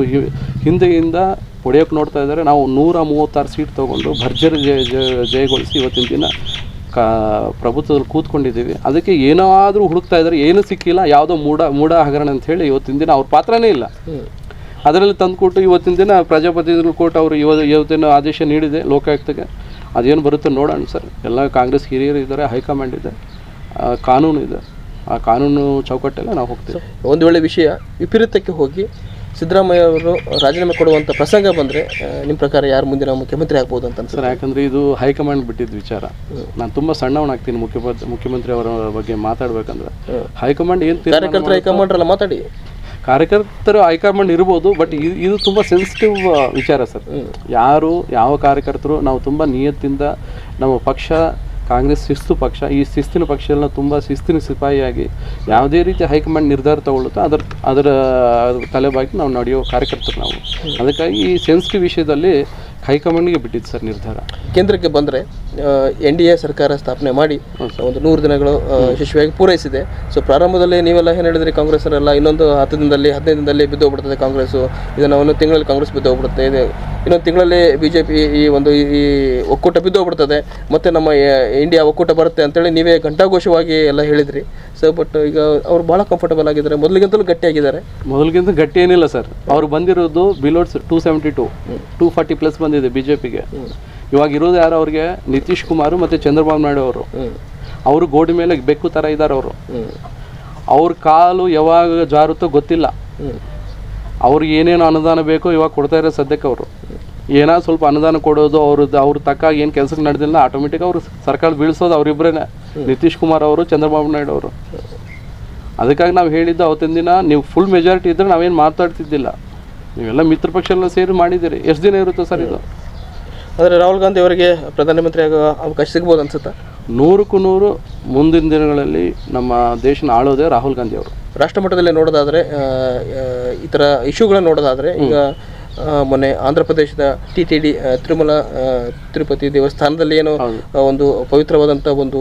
ಹಿಂದೆಯಿಂದ ಹೊಡೆಯೋಕ್ಕೆ ನೋಡ್ತಾ ಇದ್ದಾರೆ. ನಾವು ನೂರ ಮೂವತ್ತಾರು ಸೀಟ್ ತೊಗೊಂಡು ಭರ್ಜರಿ ಜಯ ಜಯಗೊಳಿಸಿ ಇವತ್ತಿನ ದಿನ ಕಾ ಪ್ರಭುತ್ವದಲ್ಲಿ ಕೂತ್ಕೊಂಡಿದ್ದೀವಿ. ಅದಕ್ಕೆ ಏನಾದರೂ ಹುಡುಕ್ತಾ ಇದ್ದಾರೆ. ಏನು ಸಿಕ್ಕಿಲ್ಲ. ಯಾವುದೋ ಮೂಡ ಮೂಡ ಹಗರಣ ಅಂತ ಹೇಳಿ ಇವತ್ತಿನ ದಿನ ಅವ್ರ ಪಾತ್ರನೇ ಇಲ್ಲ. ಅದರಲ್ಲಿ ತಂದುಕೊಟ್ಟು ಇವತ್ತಿನ ದಿನ ಪ್ರಜಾಪ್ರತಿನಿಧಿಗಳು ಕೋರ್ಟ್ ಅವರು ಇವ ಇವತ್ತಿನ ಆದೇಶ ನೀಡಿದೆ ಲೋಕಾಯುಕ್ತಕ್ಕೆ ಅದೇನು ಬರುತ್ತೆ ನೋಡೋಣ ಸರ್. ಎಲ್ಲ ಕಾಂಗ್ರೆಸ್ ಹಿರಿಯರು ಇದ್ದಾರೆ ಹೈಕಮಾಂಡ್ ಇದೆ ಕಾನೂನು ಇದೆ. ಆ ಕಾನೂನು ಚೌಕಟ್ಟೆಲ್ಲ ನಾವು ಹೋಗ್ತೀವಿ. ಒಂದು ವೇಳೆ ವಿಷಯ ವಿಪರೀತಕ್ಕೆ ಹೋಗಿ ಸಿದ್ದರಾಮಯ್ಯ ಅವರು ರಾಜೀನಾಮೆ ಕೊಡುವಂಥ ಪ್ರಸಂಗ ಬಂದರೆ ನಿಮ್ಮ ಪ್ರಕಾರ ಯಾರು ಮುಂದಿನ ಮುಖ್ಯಮಂತ್ರಿ ಆಗ್ಬೋದು ಅಂತ ಸರ್ ಯಾಕಂದರೆ ಇದು ಹೈಕಮಾಂಡ್ ಬಿಟ್ಟಿದ್ದ ವಿಚಾರ. ನಾನು ತುಂಬ ಸಣ್ಣವನಾಗ್ತೀನಿ ಮುಖ್ಯಮಂತ್ರಿ ಮುಖ್ಯಮಂತ್ರಿ ಅವರ ಬಗ್ಗೆ ಮಾತಾಡ್ಬೇಕಂದ್ರೆ. ಹೈಕಮಾಂಡ್ ಏನು ಕಾರ್ಯಕರ್ತರ ಹೈಕಮಾಂಡ್ರಲ್ಲ ಮಾತಾಡಿ. ಕಾರ್ಯಕರ್ತರು ಹೈಕಮಾಂಡ್ ಇರ್ಬೋದು ಬಟ್ ಇದು ತುಂಬ ಸೆನ್ಸಿಟಿವ್ ವಿಚಾರ ಸರ್. ಯಾರು ಯಾವ ಕಾರ್ಯಕರ್ತರು ನಾವು ತುಂಬ ನಿಯತ್ತಿಂದ ನಮ್ಮ ಪಕ್ಷ ಕಾಂಗ್ರೆಸ್ ಶಿಸ್ತು ಪಕ್ಷ, ಈ ಶಿಸ್ತಿನ ಪಕ್ಷಗಳನ್ನ ತುಂಬ ಶಿಸ್ತಿನ ಸಿಪಾಯಿಯಾಗಿ ಯಾವುದೇ ರೀತಿ ಹೈಕಮಾಂಡ್ ನಿರ್ಧಾರ ತಗೊಳ್ಳುತ್ತೋ ಅದರ ಅದರ ತಲೆಬಾಗಿ ನಾವು ನಡೆಯೋ ಕಾರ್ಯಕರ್ತರು ನಾವು. ಅದಕ್ಕಾಗಿ ಈ ಸೆನ್ಸಿಟಿವ್ ವಿಷಯದಲ್ಲಿ ಹೈಕಮಾಂಡ್ಗೆ ಬಿಟ್ಟಿದ್ದು ಸರ್ ನಿರ್ಧಾರ. ಕೇಂದ್ರಕ್ಕೆ ಬಂದರೆ ಎನ್ ಡಿ ಎ ಸರ್ಕಾರ ಸ್ಥಾಪನೆ ಮಾಡಿ ಒಂದು ನೂರು ದಿನಗಳು ಯಶಸ್ವಿಯಾಗಿ ಪೂರೈಸಿದೆ. ಸೊ ಪ್ರಾರಂಭದಲ್ಲಿ ನೀವೆಲ್ಲ ಏನು ಹೇಳಿದ್ರಿ ಕಾಂಗ್ರೆಸ್ಸರೆಲ್ಲ ಇನ್ನೊಂದು ಹತ್ತು ದಿನದಲ್ಲಿ ಹದಿನೈದು ದಿನದಲ್ಲಿ ಬಿದ್ದೋಗ್ಬಿಡ್ತದೆ ಕಾಂಗ್ರೆಸ್ಸು. ಇದನ್ನು ಒಂದು ತಿಂಗಳಲ್ಲಿ ಕಾಂಗ್ರೆಸ್ ಬಿದ್ದೋಗ್ಬಿಡುತ್ತೆ ಇದು ಇನ್ನೊಂದು ತಿಂಗಳಲ್ಲಿ ಬಿ ಜೆ ಪಿ ಈ ಒಂದು ಈ- ಒಕ್ಕೂಟ ಒಕ್ಕೂಟ ಬಿದ್ದೋಗ್ಬಿಡ್ತದೆ ಮತ್ತು ನಮ್ಮ ಇಂಡಿಯಾ ಒಕ್ಕೂಟ ಬರುತ್ತೆ ಅಂತೇಳಿ ನೀವೇ ಘಂಟಾಘೋಷವಾಗಿ ಎಲ್ಲ ಹೇಳಿದ್ರಿ. ಸೊ ಬಟ್ ಈಗ ಅವ್ರು ಭಾಳ ಕಂಫರ್ಟಬಲ್ ಆಗಿದ್ದಾರೆ. ಮೊದಲಿಗಿಂತಲೂ ಗಟ್ಟಿಯಾಗಿದ್ದಾರೆ. ಮೊದಲಿಗಿಂತ ಗಟ್ಟಿ ಏನಿಲ್ಲ ಸರ್. ಅವ್ರು ಬಂದಿರೋದು ಬಿಲೋಡ್ಸ್ two seventy to two forty plus ಬಂದಿದೆ ಬಿ ಜೆ ಪಿಗೆ ಇವಾಗ ಇರೋದು ಯಾರು ಅವ್ರಿಗೆ? ನಿತೀಶ್ ಕುಮಾರ್ ಮತ್ತೆ ಚಂದ್ರಬಾಬು ನಾಯ್ಡು ಅವರು. ಅವರು ಗೋಡಿ ಮೇಲೆ ಬೆಕ್ಕು ಥರ ಇದ್ದಾರೆ ಅವರು. ಅವ್ರ ಕಾಲು ಯಾವಾಗ ಜಾರುತ್ತೋ ಗೊತ್ತಿಲ್ಲ. ಅವ್ರಿಗೆ ಏನೇನು ಅನುದಾನ ಬೇಕೋ ಇವಾಗ ಕೊಡ್ತಾ ಇರೋ ಸದ್ಯಕ್ಕೆ ಅವರು. ಏನಾದ್ರು ಸ್ವಲ್ಪ ಅನುದಾನ ಕೊಡೋದು ಅವ್ರದ್ದು ಅವ್ರ ತಕ್ಕ ಏನು ಕೆಲಸಕ್ಕೆ ನಡೆದಿಲ್ಲ ಆಟೋಮೆಟಿಕ್ ಅವರು ಸರ್ಕಾರ ಬೀಳಿಸೋದು ಅವರಿಬ್ಬರೇನೆ ನಿತೀಶ್ ಕುಮಾರ್ ಅವರು ಚಂದ್ರಬಾಬು ನಾಯ್ಡು ಅವರು. ಅದಕ್ಕಾಗಿ ನಾವು ಹೇಳಿದ್ದು ಅವತ್ತಿನ ದಿನ ನೀವು ಫುಲ್ ಮೆಜಾರಿಟಿ ಇದ್ದರೆ ನಾವೇನು ಮಾತಾಡ್ತಿದ್ದಿಲ್ಲ. ನೀವೆಲ್ಲ ಮಿತ್ರ ಪಕ್ಷಎಲ್ಲ ಸೇರಿ ಮಾಡಿದ್ದೀರಿ. ಎಷ್ಟು ದಿನ ಇರುತ್ತೆ ಸರ್ ಇದು? ಆದರೆ ರಾಹುಲ್ ಗಾಂಧಿ ಅವರಿಗೆ ಪ್ರಧಾನಮಂತ್ರಿ ಆಗೋ ಅವಕಾಶ ಸಿಗ್ಬೋದು ಅನ್ಸುತ್ತಾ? ನೂರಕ್ಕೂ ನೂರು ಮುಂದಿನ ದಿನಗಳಲ್ಲಿ ನಮ್ಮ ದೇಶನ ಆಳೋದೇ ರಾಹುಲ್ ಗಾಂಧಿ ಅವರು. ರಾಷ್ಟ್ರ ಮಟ್ಟದಲ್ಲಿ ನೋಡೋದಾದ್ರೆ ಆ, ಆ, ಈ ಥರ ಇಶ್ಯೂಗಳನ್ನ ನೋಡೋದಾದ್ರೆ ಈಗ ಮೊನ್ನೆ ಆಂಧ್ರ ಪ್ರದೇಶದ T T D Tirumala Tirupati ದೇವಸ್ಥಾನದಲ್ಲಿ ಏನು ಒಂದು ಪವಿತ್ರವಾದಂತಹ ಒಂದು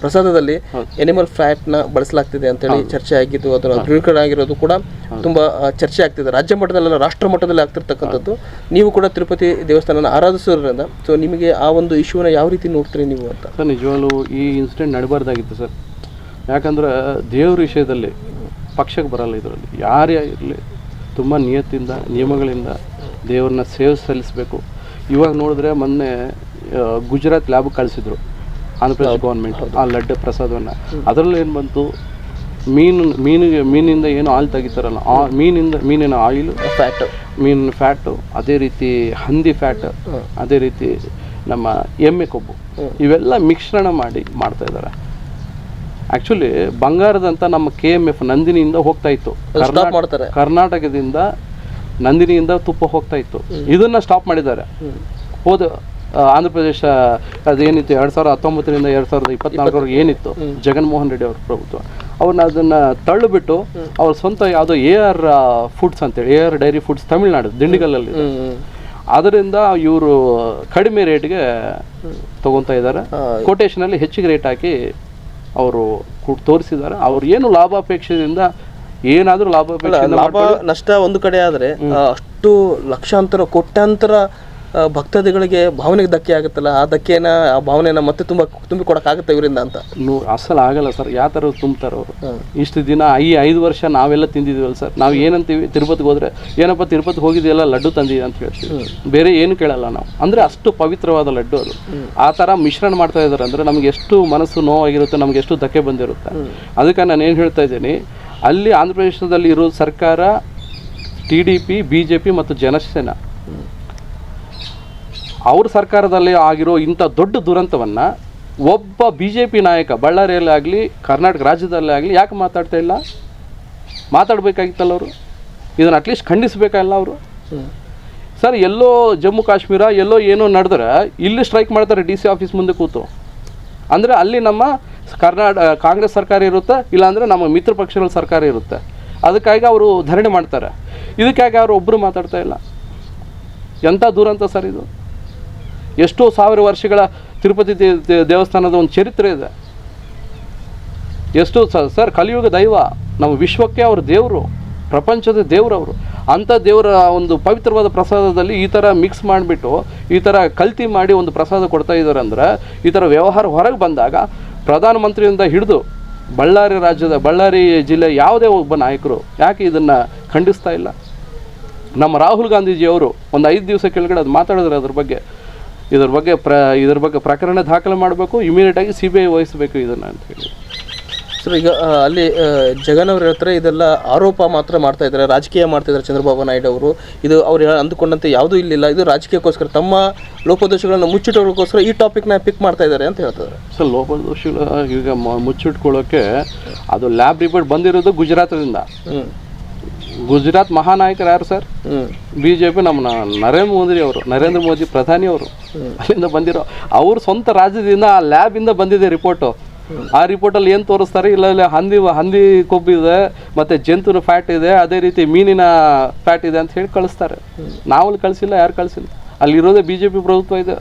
ಪ್ರಸಾದದಲ್ಲಿ ಎನಿಮಲ್ ಫ್ಯಾಟ್ನ ಬಳಸಲಾಗ್ತಿದೆ ಅಂತೇಳಿ ಚರ್ಚೆ ಆಗಿದ್ದು ಅದರ ದೃಢೀಕರಣ ಆಗಿರೋದು ಕೂಡ ತುಂಬಾ ಚರ್ಚೆ ಆಗ್ತಿದೆ. ರಾಜ್ಯ ಮಟ್ಟದಲ್ಲ ರಾಷ್ಟ್ರ ಮಟ್ಟದಲ್ಲಿ ಆಗ್ತಿರ್ತಕ್ಕಂಥದ್ದು. ನೀವು ಕೂಡ ತಿರುಪತಿ ದೇವಸ್ಥಾನನ ಆರಾಧಿಸೋದ್ರಿಂದ ಸೊ ನಿಮಗೆ ಆ ಒಂದು ಇಶ್ಯೂನ ಯಾವ ರೀತಿ ನೋಡ್ತೀರಿ ನೀವು ಅಂತ? ಸರ್ ನಿಜವಾಗ್ಲೂ ಈ ಇನ್ಸಿಡೆಂಟ್ ನಡಬಾರ್ದಾಗಿತ್ತು ಸರ್. ಯಾಕಂದ್ರೆ ದೇವ್ರ ವಿಷಯದಲ್ಲಿ ಪಕ್ಷಕ್ಕೆ ಬರಲ್ಲ ಇದರಲ್ಲಿ. ಯಾರೇ ಇರಲಿ ತುಂಬ ನಿಯತ್ತಿಂದ ನಿಯಮಗಳಿಂದ ದೇವ್ರನ್ನ ಸೇವೆ ಸಲ್ಲಿಸಬೇಕು. ಇವಾಗ ನೋಡಿದ್ರೆ ಮೊನ್ನೆ ಗುಜರಾತ್ ಲ್ಯಾಬ್ಗೆ ಕಳಿಸಿದ್ರು. ಆಂಧ್ರ ಪ್ರದೇಶ ಗೌರ್ಮೆಂಟ್ ಆ ಲಡ್ಡು ಪ್ರಸಾದವನ್ನು. ಅದರಲ್ಲಿ ಏನು ಬಂತು? ಮೀನು ಮೀನಿಗೆ ಮೀನಿಂದ ಏನು ಆಯಿಲ್ ತೆಗಿತಾರಲ್ಲ ಆ ಮೀನಿಂದ ಮೀನಿನ ಆಯಿಲ್ ಫ್ಯಾಟ್ ಮೀನಿನ ಫ್ಯಾಟು ಅದೇ ರೀತಿ ಹಂದಿ ಫ್ಯಾಟ್ ಅದೇ ರೀತಿ ನಮ್ಮ ಎಮ್ಮೆ ಕೊಬ್ಬು. ಇವೆಲ್ಲ ಮಿಶ್ರಣ ಮಾಡಿ ಮಾಡ್ತಾ ಇದ್ದಾರೆ ಆ್ಯಕ್ಚುಲಿ ಬಂಗಾರದಂತ ನಮ್ಮ ಕೆ ಎಂ ಎಫ್ ನಂದಿನಿಯಿಂದ ಹೋಗ್ತಾ ಇತ್ತು. ಕರ್ನಾಟಕದಿಂದ ನಂದಿನಿಯಿಂದ ತುಪ್ಪ ಹೋಗ್ತಾ ಇತ್ತು. ಇದನ್ನ ಸ್ಟಾಪ್ ಮಾಡಿದ್ದಾರೆ. ಹೋದ ಆಂಧ್ರ ಪ್ರದೇಶ ಅದೇನಿತ್ತು ಎರಡ್ ಸಾವಿರದ ಹತ್ತೊಂಬತ್ತರಿಂದ ಎರಡ್ ಸಾವಿರದ ಇಪ್ಪತ್ನಾಲ್ಕರವರೆಗೆ ಏನಿತ್ತು ಜಗನ್ಮೋಹನ್ ರೆಡ್ಡಿ ಅವ್ರ ಪ್ರಭುತ್ವ. ಅವ್ರನ್ನ ಅದನ್ನ ತಳ್ಳಿಬಿಟ್ಟು ಅವ್ರ ಸ್ವಂತ ಯಾವುದೋ ಎ ಆರ್ ಫುಡ್ಸ್ ಅಂತೇಳಿ A R dairy foods Tamil Nadu ದಿಂಡಿಗಲ್ಲಲ್ಲಿ ಅದರಿಂದ ಇವರು ಕಡಿಮೆ ರೇಟ್ಗೆ ತಗೊತಾ ಇದ್ದಾರೆ. ಕೊಟೇಶನಲ್ಲಿ ಹೆಚ್ಚಿಗೆ ರೇಟ್ ಹಾಕಿ ಅವರು ತೋರಿಸಿದ್ದಾರೆ. ಅವ್ರು ಏನು ಲಾಭಾಪೇಕ್ಷೆಯಿಂದ ಏನಾದರೂ ಲಾಭ ಲಾಭ ನಷ್ಟ ಒಂದು ಕಡೆ ಆದರೆ ಅಷ್ಟು ಲಕ್ಷಾಂತರ ಕೋಟ್ಯಾಂತರ ಭಕ್ತಾದಿಗಳಿಗೆ ಭಾವನೆಗೆ ಧಕ್ಕೆ ಆಗುತ್ತಲ್ಲ? ಆ ಧಕ್ಕೆನ ಆ ಭಾವನೆನ ಮತ್ತೆ ತುಂಬ ತುಂಬಿ ಕೊಡೋಕ್ಕಾಗುತ್ತೆ ಇವರಿಂದ ಅಂತ? ನೋ ಅಸಲು ಆಗಲ್ಲ ಸರ್. ಯಾವ ಥರ ತುಂಬ್ತಾರೆ ಅವರು. ಇಷ್ಟು ದಿನ ಈ ಐದು ವರ್ಷ ನಾವೆಲ್ಲ ತಿಂದಿದ್ವಲ್ಲ ಸರ್. ನಾವು ಏನಂತೀವಿ ತಿರುಪತಿಗೆ ಹೋದ್ರೆ ಏನಪ್ಪ ತಿರುಪತಿಗೆ ಹೋಗಿದೆಯಲ್ಲ ಲಡ್ಡು ತಂದಿದೆ ಅಂತ ಹೇಳ್ತೀವಿ. ಬೇರೆ ಏನು ಕೇಳಲ್ಲ ನಾವು. ಅಂದರೆ ಅಷ್ಟು ಪವಿತ್ರವಾದ ಲಡ್ಡು ಅದು. ಆ ಥರ ಮಿಶ್ರಣ ಮಾಡ್ತಾ ಇದ್ದಾರೆ ಅಂದರೆ ನಮಗೆ ಎಷ್ಟು ಮನಸ್ಸು ನೋವಾಗಿರುತ್ತೆ ನಮ್ಗೆ ಎಷ್ಟು ಧಕ್ಕೆ ಬಂದಿರುತ್ತೆ. ಅದಕ್ಕೆ ನಾನು ಏನು ಹೇಳ್ತಾ ಇದ್ದೀನಿ ಅಲ್ಲಿ ಆಂಧ್ರ ಪ್ರದೇಶದಲ್ಲಿ ಇರೋ ಸರ್ಕಾರ, T D P, B J P ಮತ್ತು ಜನಸೇನಾ. ಅವ್ರ ಸರ್ಕಾರದಲ್ಲಿ ಆಗಿರೋ ಇಂಥ ದೊಡ್ಡ ದುರಂತವನ್ನು ಒಬ್ಬ ಬಿ ಜೆ ಪಿ ನಾಯಕ ಬಳ್ಳಾರಿಯಲ್ಲೇ ಆಗಲಿ, ಕರ್ನಾಟಕ ರಾಜ್ಯದಲ್ಲೇ ಆಗಲಿ ಯಾಕೆ ಮಾತಾಡ್ತಾ ಇಲ್ಲ? ಮಾತಾಡಬೇಕಾಗಿತ್ತಲ್ಲ ಅವರು? ಇದನ್ನು ಅಟ್ಲೀಸ್ಟ್ ಖಂಡಿಸಬೇಕಲ್ಲ ಅವರು? ಸರ್, ಎಲ್ಲೋ ಜಮ್ಮು ಕಾಶ್ಮೀರ ಎಲ್ಲೋ ಏನೋ ನಡೆದ್ರೆ ಇಲ್ಲಿ ಸ್ಟ್ರೈಕ್ ಮಾಡ್ತಾರೆ ಡಿ ಸಿ ಆಫೀಸ್ ಮುಂದೆ ಕೂತು. ಅಂದರೆ ಅಲ್ಲಿ ನಮ್ಮ ಕರ್ನಾಟಕ ಕಾಂಗ್ರೆಸ್ ಸರ್ಕಾರ ಇರುತ್ತೆ? ಇಲ್ಲಾಂದರೆ ನಮ್ಮ ಮಿತ್ರ ಪಕ್ಷಗಳ ಸರ್ಕಾರ ಇರುತ್ತೆ? ಅದಕ್ಕಾಗಿ ಅವರು ಧರಣಿ ಮಾಡ್ತಾರೆ. ಇದಕ್ಕಾಗಿ ಅವರು ಒಬ್ಬರು ಮಾತಾಡ್ತಾ ಇಲ್ಲ. ಎಂಥ ದುರಂತ ಸರ್ ಇದು? ಎಷ್ಟೋ ಸಾವಿರ ವರ್ಷಗಳ ತಿರುಪತಿ ದೇವಸ್ಥಾನದ ಒಂದು ಚರಿತ್ರೆ ಇದೆ. ಎಷ್ಟು ಸರ್, ಕಲಿಯುಗ ದೈವ. ನಮ್ಮ ವಿಶ್ವಕ್ಕೆ ಅವರು ದೇವರು. ಪ್ರಪಂಚದ ದೇವರು ಅವರು. ಅಂಥ ದೇವರ ಒಂದು ಪವಿತ್ರವಾದ ಪ್ರಸಾದದಲ್ಲಿ ಈ ಥರ ಮಿಕ್ಸ್ ಮಾಡಿಬಿಟ್ಟು, ಈ ಥರ ಕಲ್ತಿ ಮಾಡಿ ಒಂದು ಪ್ರಸಾದ ಕೊಡ್ತಾ ಇದ್ದಾರೆ ಅಂದರೆ, ಈ ಥರ ವ್ಯವಹಾರ ಹೊರಗೆ ಬಂದಾಗ ಪ್ರಧಾನಮಂತ್ರಿಯಿಂದ ಹಿಡಿದು ಬಳ್ಳಾರಿ ರಾಜ್ಯದ, ಬಳ್ಳಾರಿ ಜಿಲ್ಲೆ ಯಾವುದೇ ಒಬ್ಬ ನಾಯಕರು ಯಾಕೆ ಇದನ್ನು ಖಂಡಿಸ್ತಾ ಇಲ್ಲ? ನಮ್ಮ ರಾಹುಲ್ ಗಾಂಧೀಜಿಯವರು ಒಂದು ಐದು ದಿವಸ ಕೆಳಗಡೆ ಅದು ಮಾತಾಡಿದ್ರೆ ಅದ್ರ ಬಗ್ಗೆ, ಇದ್ರ ಬಗ್ಗೆ ಪ್ರ, ಇದ್ರ ಬಗ್ಗೆ ಪ್ರಕರಣ ದಾಖಲೆ ಮಾಡಬೇಕು ಇಮಿಡಿಯೇಟಾಗಿ ಸಿ ಬಿ ಐ ವಹಿಸಬೇಕು ಇದನ್ನು ಅಂತ ಹೇಳಿ. ಸರ್ ಈಗ ಆ, ಅಲ್ಲಿ ಆ, ಜಗನ್ ಅವ್ರು ಹೇಳ್ತಾರೆ ಇದೆಲ್ಲ ಆರೋಪ ಮಾತ್ರ ಮಾಡ್ತಾ ಇದ್ದಾರೆ ರಾಜಕೀಯ ಮಾಡ್ತಾ ಇದ್ದಾರೆ ಚಂದ್ರಬಾಬು ನಾಯ್ಡು ಅವರು. ಇದು ಅವ್ರು ಹೇಳ- ಅಂದುಕೊಂಡಂತೆ ಯಾವುದೂ ಇಲ್ಲಿಲ್ಲ. ಇದು ರಾಜಕೀಯಕ್ಕೋಸ್ಕರ ತಮ್ಮ ಲೋಪದೋಷಗಳನ್ನು ಮುಚ್ಚಿಟ್ಟೋಗೋಸ್ಕರ ಈ ಟಾಪಿಕ್ನ ಪಿಕ್ ಮಾಡ್ತಾ ಇದ್ದಾರೆ ಅಂತ ಹೇಳ್ತಾರೆ. ಸೊ ಲೋಪದೋಷಿಗಳ ಈಗ ಮುಚ್ಚಿಟ್ಕೊಳ್ಳೋಕೆ ಅದು ಲ್ಯಾಬ್ ರಿಪೋರ್ಟ್ ಬಂದಿರೋದು ಗುಜರಾತದಿಂದ ಹ್ಞೂ ಗುಜರಾತ್ ಮಹಾನಾಯಕರು ಯಾರು ಸರ್? ಹ್ಞೂ ಬಿ ಜೆ ಪಿ ನಮ್ಮ ನ- ನರೇಂದ್ರ ಮೋದಿ ಅವರು ನರೇಂದ್ರ ಮೋದಿ ಪ್ರಧಾನಿ ಅವರು ಅಲ್ಲಿಂದ ಬಂದಿರೋ ಅವ್ರ ಸ್ವಂತ ರಾಜ್ಯದಿಂದ ಆ ಲ್ಯಾಬಿಂದ ಬಂದಿದೆ ರಿಪೋರ್ಟು. ಆ ರಿಪೋರ್ಟಲ್ಲಿ ಏನು ತೋರಿಸ್ತಾರೆ? ಇಲ್ಲ ಇಲ್ಲ, ಹಂದಿ ಹಂದಿ ಕೊಬ್ಬಿದೆ ಮತ್ತು ಜಂತುನ ಫ್ಯಾಟ್ ಇದೆ, ಅದೇ ರೀತಿ ಮೀನಿನ ಫ್ಯಾಟ್ ಇದೆ ಅಂತ ಹೇಳಿ ಕಳಿಸ್ತಾರೆ. ನಾವು ಅಲ್ಲಿ ಕಳಿಸಿಲ್ಲ, ಯಾರು ಕಳಿಸಿಲ್ಲ. ಅಲ್ಲಿರೋದೇ ಬಿ ಜೆ ಪಿ ಪ್ರಭುತ್ವ ಇದೆ,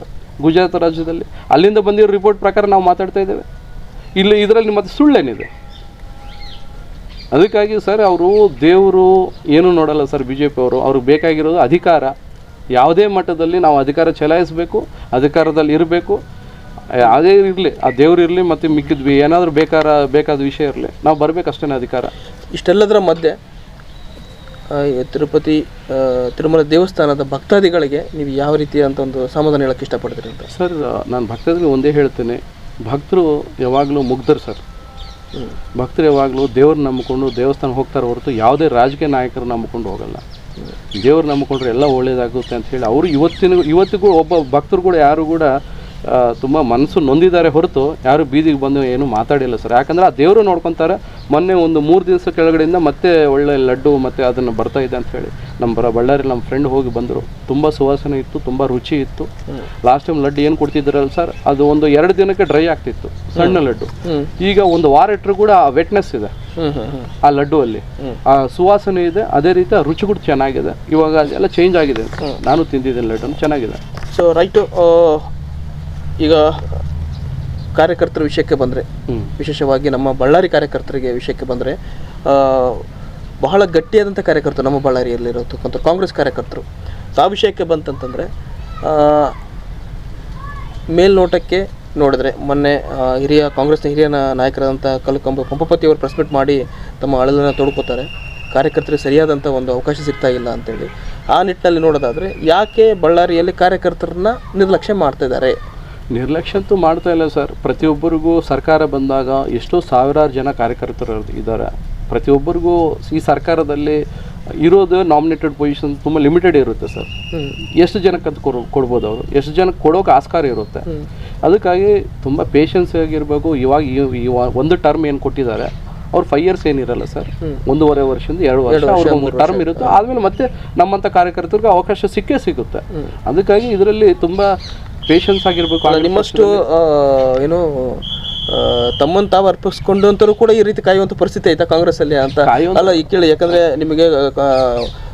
ಗುಜರಾತ್ ರಾಜ್ಯದಲ್ಲಿ. ಅಲ್ಲಿಂದ ಬಂದಿರೋ ರಿಪೋರ್ಟ್ ಪ್ರಕಾರ ನಾವು ಮಾತಾಡ್ತಾ ಇದ್ದೇವೆ. ಇಲ್ಲಿ ಇದರಲ್ಲಿ ಮತ್ತೆ ಸುಳ್ಳೇನಿದೆ. ಅದಕ್ಕಾಗಿ ಸರ್, ಅವರು ದೇವರು ಏನೂ ನೋಡಲ್ಲ ಸರ್ ಬಿ ಜೆ ಪಿ ಅವರು. ಅವ್ರಿಗೆ ಬೇಕಾಗಿರೋದು ಅಧಿಕಾರ. ಯಾವುದೇ ಮಟ್ಟದಲ್ಲಿ ನಾವು ಅಧಿಕಾರ ಚಲಾಯಿಸಬೇಕು, ಅಧಿಕಾರದಲ್ಲಿ ಇರಬೇಕು. ಯಾವುದೇ ಇರಲಿ ಆ ದೇವ್ರು ಇರಲಿ ಮತ್ತು ಮಿಕ್ಕಿದ್ವಿ ಏನಾದರೂ ಬೇಕಾರ ಬೇಕಾದ ವಿಷಯ ಇರಲಿ. ನಾವು ಬರಬೇಕಷ್ಟೇ ಅಧಿಕಾರ. ಇಷ್ಟೆಲ್ಲದರ ಮಧ್ಯೆ ತಿರುಪತಿ ತಿರುಮಲ ದೇವಸ್ಥಾನದ ಭಕ್ತಾದಿಗಳಿಗೆ ನೀವು ಯಾವ ರೀತಿ ಅಂತ ಒಂದು ಸಮಾಧಾನ ಹೇಳಕ್ಕೆ ಇಷ್ಟಪಡ್ತೀರಿ ಅಂತ? ಸರ್ ನಾನು ಭಕ್ತಾದಿಗಳು ಒಂದೇ ಹೇಳ್ತೇನೆ. ಭಕ್ತರು ಯಾವಾಗಲೂ ಮುಗ್ಧರು ಸರ್. ಭಕ್ತರು ಯಾವಾಗಲೂ ದೇವ್ರನ್ನ ನಂಬಿಕೊಂಡು ದೇವಸ್ಥಾನ ಹೋಗ್ತಾರೆ ಹೊರತು ಯಾವುದೇ ರಾಜಕೀಯ ನಾಯಕರು ನಂಬಿಕೊಂಡು ಹೋಗಲ್ಲ. ದೇವ್ರು ನಂಬಿಕೊಂಡ್ರೆ ಎಲ್ಲ ಒಳ್ಳೇದಾಗುತ್ತೆ ಅಂತ ಹೇಳಿ ಅವರು ಇವತ್ತಿನ ಇವತ್ತಿಗೂ ಒಬ್ಬ ಭಕ್ತರು ಕೂಡ ಯಾರು ಕೂಡ ತುಂಬ ಮನಸ್ಸು ನೊಂದಿದ್ದಾರೆ ಹೊರತು ಯಾರು ಬೀದಿಗೆ ಬಂದು ಏನು ಮಾತಾಡಿಲ್ಲ ಸರ್. ಯಾಕಂದ್ರೆ ಆ ದೇವರು ನೋಡ್ಕೊತಾರೆ ಮೊನ್ನೆ ಒಂದು ಮೂರು ದಿವಸ ಕೆಳಗಡೆಯಿಂದ ಮತ್ತೆ ಒಳ್ಳೆ ಲಡ್ಡು ಮತ್ತು ಅದನ್ನು ಬರ್ತಾ ಇದೆ ಅಂತ ಹೇಳಿ. ನಮ್ಮ ಬರ ಬಳ್ಳಾರಿ ನಮ್ಮ ಫ್ರೆಂಡ್ ಹೋಗಿ ಬಂದರು. ತುಂಬ ಸುವಾಸನೆ ಇತ್ತು ತುಂಬ ರುಚಿ ಇತ್ತು. ಲಾಸ್ಟ್ ಟೈಮ್ ಲಡ್ಡು ಏನು ಕೊಡ್ತಿದ್ರಲ್ಲ ಸರ್ ಅದು ಒಂದು ಎರಡು ದಿನಕ್ಕೆ ಡ್ರೈ ಆಗ್ತಿತ್ತು ಸಣ್ಣ ಲಡ್ಡು. ಈಗ ಒಂದು ವಾರ ಇಟ್ಟರು ಕೂಡ ಆ ವೆಟ್ನೆಸ್ ಇದೆ. ಆ ಲಡ್ಡು ಅಲ್ಲಿ. ಆ ಸುವಾಸನೆ ಇದೆ ಅದೇ ರೀತಿ ಆ ರುಚಿ ಕೂಡ ಚೆನ್ನಾಗಿದೆ. ಇವಾಗ ಅದೆಲ್ಲ ಚೇಂಜ್ ಆಗಿದೆ. ನಾನು ತಿಂದಿದ್ದೇನೆ ಲಡ್ಡು ಚೆನ್ನಾಗಿದೆ. ಸೊ ರೈಟು ಈಗ ಕಾರ್ಯಕರ್ತರ ವಿಷಯಕ್ಕೆ ಬಂದರೆ ವಿಶೇಷವಾಗಿ ನಮ್ಮ ಬಳ್ಳಾರಿ ಕಾರ್ಯಕರ್ತರಿಗೆ ವಿಷಯಕ್ಕೆ ಬಂದರೆ ಬಹಳ ಗಟ್ಟಿಯಾದಂಥ ಕಾರ್ಯಕರ್ತರು ನಮ್ಮ ಬಳ್ಳಾರಿಯಲ್ಲಿರತಕ್ಕಂಥ ಕಾಂಗ್ರೆಸ್ ಕಾರ್ಯಕರ್ತರು. ಆ ವಿಷಯಕ್ಕೆ ಬಂತಂತಂದರೆ ಮೇಲ್ನೋಟಕ್ಕೆ ನೋಡಿದ್ರೆ ಮೊನ್ನೆ ಹಿರಿಯ ಕಾಂಗ್ರೆಸ್ನ ಹಿರಿಯ ನಾಯಕರಾದಂಥ ಕಲ್ಕಂಬ ಪಂಪಪತಿಯವರು ಪ್ರೆಸ್ ಮೀಟ್ ಮಾಡಿ ತಮ್ಮ ಅಳಲನ್ನು ತೊಡ್ಕೋತಾರೆ. ಕಾರ್ಯಕರ್ತರಿಗೆ ಸರಿಯಾದಂಥ ಒಂದು ಅವಕಾಶ ಸಿಗ್ತಾ ಇಲ್ಲ ಅಂತೇಳಿ. ಆ ನಿಟ್ಟಿನಲ್ಲಿ ನೋಡೋದಾದರೆ ಯಾಕೆ ಬಳ್ಳಾರಿಯಲ್ಲಿ ಕಾರ್ಯಕರ್ತರನ್ನ ನಿರ್ಲಕ್ಷ್ಯ ಮಾಡ್ತಾ ಇದ್ದಾರೆ ನಿರ್ಲಕ್ಷ್ಯ ಅಂತೂ ಮಾಡ್ತಾ ಇಲ್ಲ ಸರ್. ಪ್ರತಿಯೊಬ್ಬರಿಗೂ ಸರ್ಕಾರ ಬಂದಾಗ ಎಷ್ಟೋ ಸಾವಿರಾರು ಜನ ಕಾರ್ಯಕರ್ತರು ಇದ್ದಾರೆ. ಪ್ರತಿಯೊಬ್ಬರಿಗೂ ಈ ಸರ್ಕಾರದಲ್ಲಿ ಇರೋದು ನಾಮಿನೇಟೆಡ್ ಪೊಸಿಷನ್ ತುಂಬ ಲಿಮಿಟೆಡ್ ಇರುತ್ತೆ ಸರ್. ಎಷ್ಟು ಜನಕ್ಕೆ ಅದು ಕೊಡ್ ಕೊಡ್ಬೋದು ಅವರು? ಎಷ್ಟು ಜನಕ್ಕೆ ಕೊಡೋಕೆ ಆಸ್ಕಾರ ಇರುತ್ತೆ? ಅದಕ್ಕಾಗಿ ತುಂಬ ಪೇಷನ್ಸ್ ಆಗಿರಬೇಕು. ಇವಾಗ ಒಂದು ಟರ್ಮ್ ಏನು ಕೊಟ್ಟಿದ್ದಾರೆ ಅವ್ರು ಫೈವ್ ಇಯರ್ಸ್ ಏನಿರಲ್ಲ ಸರ್. ಒಂದೂವರೆ ವರ್ಷದಿಂದ ಎರಡು ವರ್ಷ ಒಂದು ಟರ್ಮ್ ಇರುತ್ತೆ. ಆದಮೇಲೆ ಮತ್ತೆ ನಮ್ಮಂಥ ಕಾರ್ಯಕರ್ತರಿಗೆ ಅವಕಾಶ ಸಿಕ್ಕೇ ಸಿಗುತ್ತೆ. ಅದಕ್ಕಾಗಿ ಇದರಲ್ಲಿ ತುಂಬ ಪೇಷನ್ಸ್ ಆಗಿರ್ಬೇಕು ನಿಮ್ಮಷ್ಟು ಏನು ತಮ್ಮನ್ನು ತಾವು ಅರ್ಪಿಸ್ಕೊಂಡು ಕೂಡ ಈ ರೀತಿ ಕಾಯುವಂಥ ಪರಿಸ್ಥಿತಿ ಐತಾ ಕಾಂಗ್ರೆಸ್ ಅಲ್ಲಿ ಅಂತ ಅಲ್ಲ ಈ ಕೇಳಿ ಯಾಕಂದ್ರೆ ನಿಮಗೆ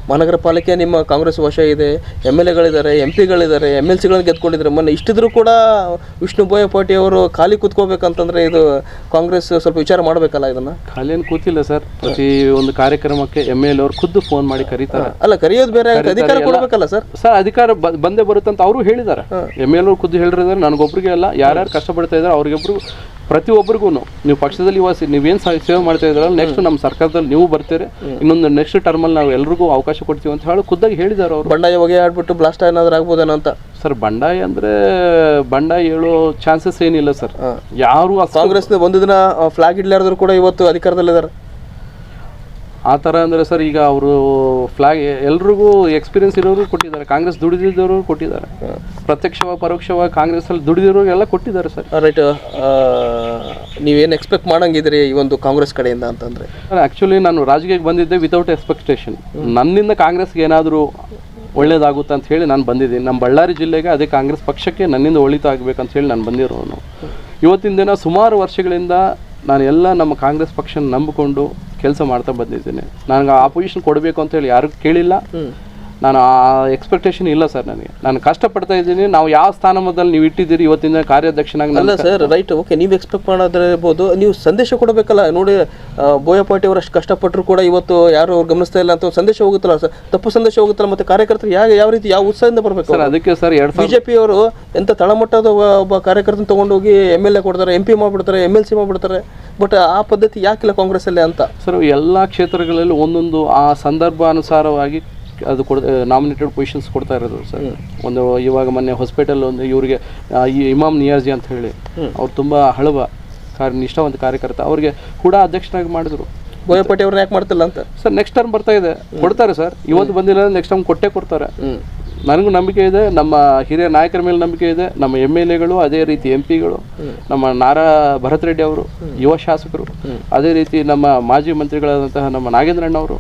ಮಹಾನಗರ ಪಾಲಿಕೆ ನಿಮ್ಮ ಕಾಂಗ್ರೆಸ್ ವಶ ಇದೆ ಎಂ ಎಲ್ ಎಗಳಿದ್ದಾರೆ ಎಂ ಪಿಗಳಿದ್ದಾರೆ ಎಂ ಎಲ್ ಸಿಗಳನ್ನ ಗೆದ್ಕೊಂಡಿದ್ದಾರೆ ಮೊನ್ನೆ ಇಷ್ಟಿದ್ರು ಕೂಡ ವಿಷ್ಣು ಬೋಯಪಾಟಿ ಅವರು ಖಾಲಿ ಕೂತ್ಕೋಬೇಕಂತಂದ್ರೆ ಇದು ಕಾಂಗ್ರೆಸ್ ಸ್ವಲ್ಪ ವಿಚಾರ ಮಾಡಬೇಕಲ್ಲ ಇದನ್ನ? ಖಾಲಿ ಏನು ಕೂತಿಲ್ಲ ಸರ್. ಪ್ರತಿ ಒಂದು ಕಾರ್ಯಕ್ರಮಕ್ಕೆ ಎಂ ಎಲ್ ಅವರು ಖುದ್ದು ಫೋನ್ ಮಾಡಿ ಕರೀತಾರೆ. ಅಲ್ಲ ಕರೆಯೋದು ಬೇರೆ ಅಧಿಕಾರ ಕೊಡಬೇಕಲ್ಲ ಸರ್? ಸರ್ ಅಧಿಕಾರ ಬಂದೇ ಬರುತ್ತೆ ಅಂತ ಅವರು ಹೇಳಿದ್ದಾರೆ. ಎಂ ಎಲ್ ಅವರು ಖುದ್ದು ಹೇಳಿದ್ರೆ ನನಗೊಬ್ರಿಗೆ ಅಲ್ಲ ಯಾರ್ಯಾರು ಕಷ್ಟಪಡ್ತಾ ಇದ್ದಾರೆ ಅವ್ರಿಗೊಬ್ರು ಪ್ರತಿಯೊಬ್ಬರಿಗೂ ನೀವು ಪಕ್ಷದಲ್ಲಿ ಇವಾಗ ನೀವೇನು ಸೇವೆ ಮಾಡ್ತಾ ಇದ್ರಲ್ಲ ನೆಕ್ಸ್ಟ್ ನಮ್ಮ ಸರ್ಕಾರದಲ್ಲಿ ನೀವು ಬರ್ತೀರಿ. ಇನ್ನೊಂದು ನೆಕ್ಸ್ಟ್ ಟರ್ಮಲ್ಲಿ ನಾವು ಎಲ್ರಿಗೂ ಅವಕಾಶ ಕೊಡ್ತೀವಿ ಅಂತ ಹೇಳಿ ಖುದ್ದಾಗಿ ಹೇಳಿದ್ದಾರೆ ಅವರು. ಬಂಡಾಯ ಹೊಗೆ ಆಡ್ಬಿಟ್ಟು ಬ್ಲಾಸ್ಟ್ ಏನಾದರೂ ಆಗ್ಬೋದೇನೋ ಅಂತ? ಸರ್ ಬಂಡಾಯ ಅಂದ್ರೆ ಬಂಡಾಯ ಹೇಳೋ ಚಾನ್ಸಸ್ ಏನಿಲ್ಲ ಸರ್. ಯಾರು ಕಾಂಗ್ರೆಸ್ನ ಕಾಂಗ್ರೆಸ್ ಒಂದು ದಿನ ಫ್ಲಾಗ್ ಇಡ್ಲಾರ್ದ್ರು ಕೂಡ ಇವತ್ತು ಅಧಿಕಾರದಲ್ಲಿದ್ದಾರೆ. ಆ ಥರ ಅಂದರೆ ಸರ್ ಈಗ ಅವರು ಫ್ಲಾಗ್ ಎಲ್ರಿಗೂ ಎಕ್ಸ್ಪೀರಿಯನ್ಸ್ ಇರೋರು ಕೊಟ್ಟಿದ್ದಾರೆ. ಕಾಂಗ್ರೆಸ್ ದುಡಿದಿದ್ದವರು ಕೊಟ್ಟಿದ್ದಾರೆ. ಪ್ರತ್ಯಕ್ಷವಾಗಿ ಪರೋಕ್ಷವಾಗಿ ಕಾಂಗ್ರೆಸ್ಸಲ್ಲಿ ದುಡಿದಿರೋರಿಗೆಲ್ಲ ಕೊಟ್ಟಿದ್ದಾರೆ ಸರ್. ರೈಟ್ ನೀವೇನು ಎಕ್ಸ್ಪೆಕ್ಟ್ ಮಾಡೋಂಗಿದ್ರಿ ಈ ಒಂದು ಕಾಂಗ್ರೆಸ್ ಕಡೆಯಿಂದ ಅಂತಂದರೆ? ಸರ್ ಆ್ಯಕ್ಚುಲಿ ನಾನು ರಾಜಕೀಯಕ್ಕೆ ಬಂದಿದ್ದೆ ವಿತೌಟ್ ಎಕ್ಸ್ಪೆಕ್ಟೇಷನ್ ನನ್ನಿಂದ ಕಾಂಗ್ರೆಸ್ಗೆ ಏನಾದರೂ ಒಳ್ಳೇದಾಗುತ್ತೆ ಅಂತ ಹೇಳಿ ನಾನು ಬಂದಿದ್ದೀನಿ. ನಮ್ಮ ಬಳ್ಳಾರಿ ಜಿಲ್ಲೆಗೆ ಅದೇ ಕಾಂಗ್ರೆಸ್ ಪಕ್ಷಕ್ಕೆ ನನ್ನಿಂದ ಒಳಿತು ಆಗಬೇಕಂತ ಹೇಳಿ ನಾನು ಬಂದಿರೋನು. ಇವತ್ತಿನ ದಿನ ಸುಮಾರು ವರ್ಷಗಳಿಂದ ನಾನು ಎಲ್ಲ ನಮ್ಮ ಕಾಂಗ್ರೆಸ್ ಪಕ್ಷನ ನಂಬಿಕೊಂಡು ಕೆಲಸ ಮಾಡ್ತಾ ಬಂದಿದ್ದೀನಿ. ನನಗೆ ಆ ಪೊಸಿಷನ್ ಕೊಡಬೇಕು ಅಂತ ಹೇಳಿ ಯಾರು ಕೇಳಿಲ್ಲ. ನಾನು ಆ ಎಕ್ಸ್ಪೆಕ್ಟೇಷನ್ ಇಲ್ಲ ಸರ್ ನನಗೆ. ನಾನು ಕಷ್ಟಪಡ್ತಾ ಇದ್ದೀನಿ. ನಾವು ಯಾವ ಸ್ಥಾನಮಾನದಲ್ಲಿ ನೀವು ಇಟ್ಟಿದ್ದೀರಿ ಇವತ್ತಿನ ಕಾರ್ಯಾಧ್ಯಕ್ಷನಾಗಿ ಅಲ್ಲ ಸರ್ ರೈಟ್. ಓಕೆ ನೀವು ಎಕ್ಸ್ಪೆಕ್ಟ್ ಮಾಡೋದ್ರೆ ಇರ್ಬೋದು ನೀವು ಸಂದೇಶ ಕೊಡಬೇಕಲ್ಲ. ನೋಡಿ ಬೋಯಾ ಬೋಯಪಾಟಿ ಅವರು ಅಷ್ಟು ಕಷ್ಟಪಟ್ಟರು ಕೂಡ ಇವತ್ತು ಯಾರು ಅವ್ರು ಗಮನಿಸ್ತಾ ಇಲ್ಲ ಅಂತ ಸಂದೇಶ ಹೋಗುತ್ತಲ್ಲ ಸರ್? ತಪ್ಪು ಸಂದೇಶ ಹೋಗುತ್ತಲ್ಲ ಮತ್ತೆ ಕಾರ್ಯಕರ್ತರು ಯಾವ ಯಾವ ರೀತಿ ಯಾವ ಉತ್ಸಾಹದಿಂದ ಬರಬೇಕು ಸರ್ ಅದಕ್ಕೆ ಸರ್ ಎರಡು ಸಾವಿರ ಬಿಜೆಪಿ ಅವರು ಎಂತ ತಳಮಟ್ಟದ ಒಬ್ಬ- ಒಬ್ಬ ಕಾರ್ಯಕರ್ತನ ತಗೊಂಡೋಗಿ ಎಂ ಎಲ್ ಎ ಕೊಡ್ತಾರೆ ಎಂ ಪಿ ಮಾಡ್ಬಿಡ್ತಾರೆ ಎಂ ಎಲ್ ಸಿ ಮಾಡ್ಬಿಡ್ತಾರೆ. ಬಟ್ ಆ ಪದ್ಧತಿ ಯಾಕಿಲ್ಲ ಕಾಂಗ್ರೆಸ್ ಅಲ್ಲಿ ಅಂತ? ಸರ್ ಎಲ್ಲ ಕ್ಷೇತ್ರಗಳಲ್ಲಿ ಒಂದೊಂದು ಆ ಸಂದರ್ಭಾನುಸಾರವಾಗಿ ಅದು ಕೊಡ ನಾಮಿನೇಟೆಡ್ ಪೊಸಿಷನ್ಸ್ ಕೊಡ್ತಾ ಇರೋದು ಸರ್. ಒಂದು ಇವಾಗ ಮೊನ್ನೆ ಹಾಸ್ಪಿಟಲ್ ಒಂದು ಇವರಿಗೆ ಈ ಇಮಾಮ್ ನಿಯಾಜಿ ಅಂತ ಹೇಳಿ ಅವ್ರು ತುಂಬ ಹಳವ ಕಾರ್ಯ ನಿಷ್ಠಾವಂತ ಕಾರ್ಯಕರ್ತ. ಅವ್ರಿಗೆ ಕೂಡ ಅಧ್ಯಕ್ಷನಾಗಿ ಮಾಡಿದ್ರು. ಬೋಯಪಟ್ಟಿ ಅವ್ರನ್ನ ಯಾಕೆ ಮಾಡ್ತಿಲ್ಲ ಅಂತ? ಸರ್ ನೆಕ್ಸ್ಟ್ ಟರ್ಮ್ ಬರ್ತಾ ಇದೆ. ಕೊಡ್ತಾರೆ ಸರ್. ಇವತ್ತು ಬಂದಿಲ್ಲ ನೆಕ್ಸ್ಟ್ ಟರ್ಮ್ ಕೊಟ್ಟೆ ಕೊಡ್ತಾರೆ. ನನಗೂ ನಂಬಿಕೆ ಇದೆ ನಮ್ಮ ಹಿರಿಯ ನಾಯಕರ ಮೇಲೆ ನಂಬಿಕೆ ಇದೆ ನಮ್ಮ ಎಂ ಎಲ್ ಎಗಳು ಅದೇ ರೀತಿ ಎಂ ಪಿಗಳು ನಮ್ಮ ನಾರಾ ಭರತ್ ರೆಡ್ಡಿ ಅವರು ಯುವ ಶಾಸಕರು ಅದೇ ರೀತಿ ನಮ್ಮ ಮಾಜಿ ಮಂತ್ರಿಗಳಾದಂತಹ ನಮ್ಮ ನಾಗೇಂದ್ರಣ್ಣ ಅವರು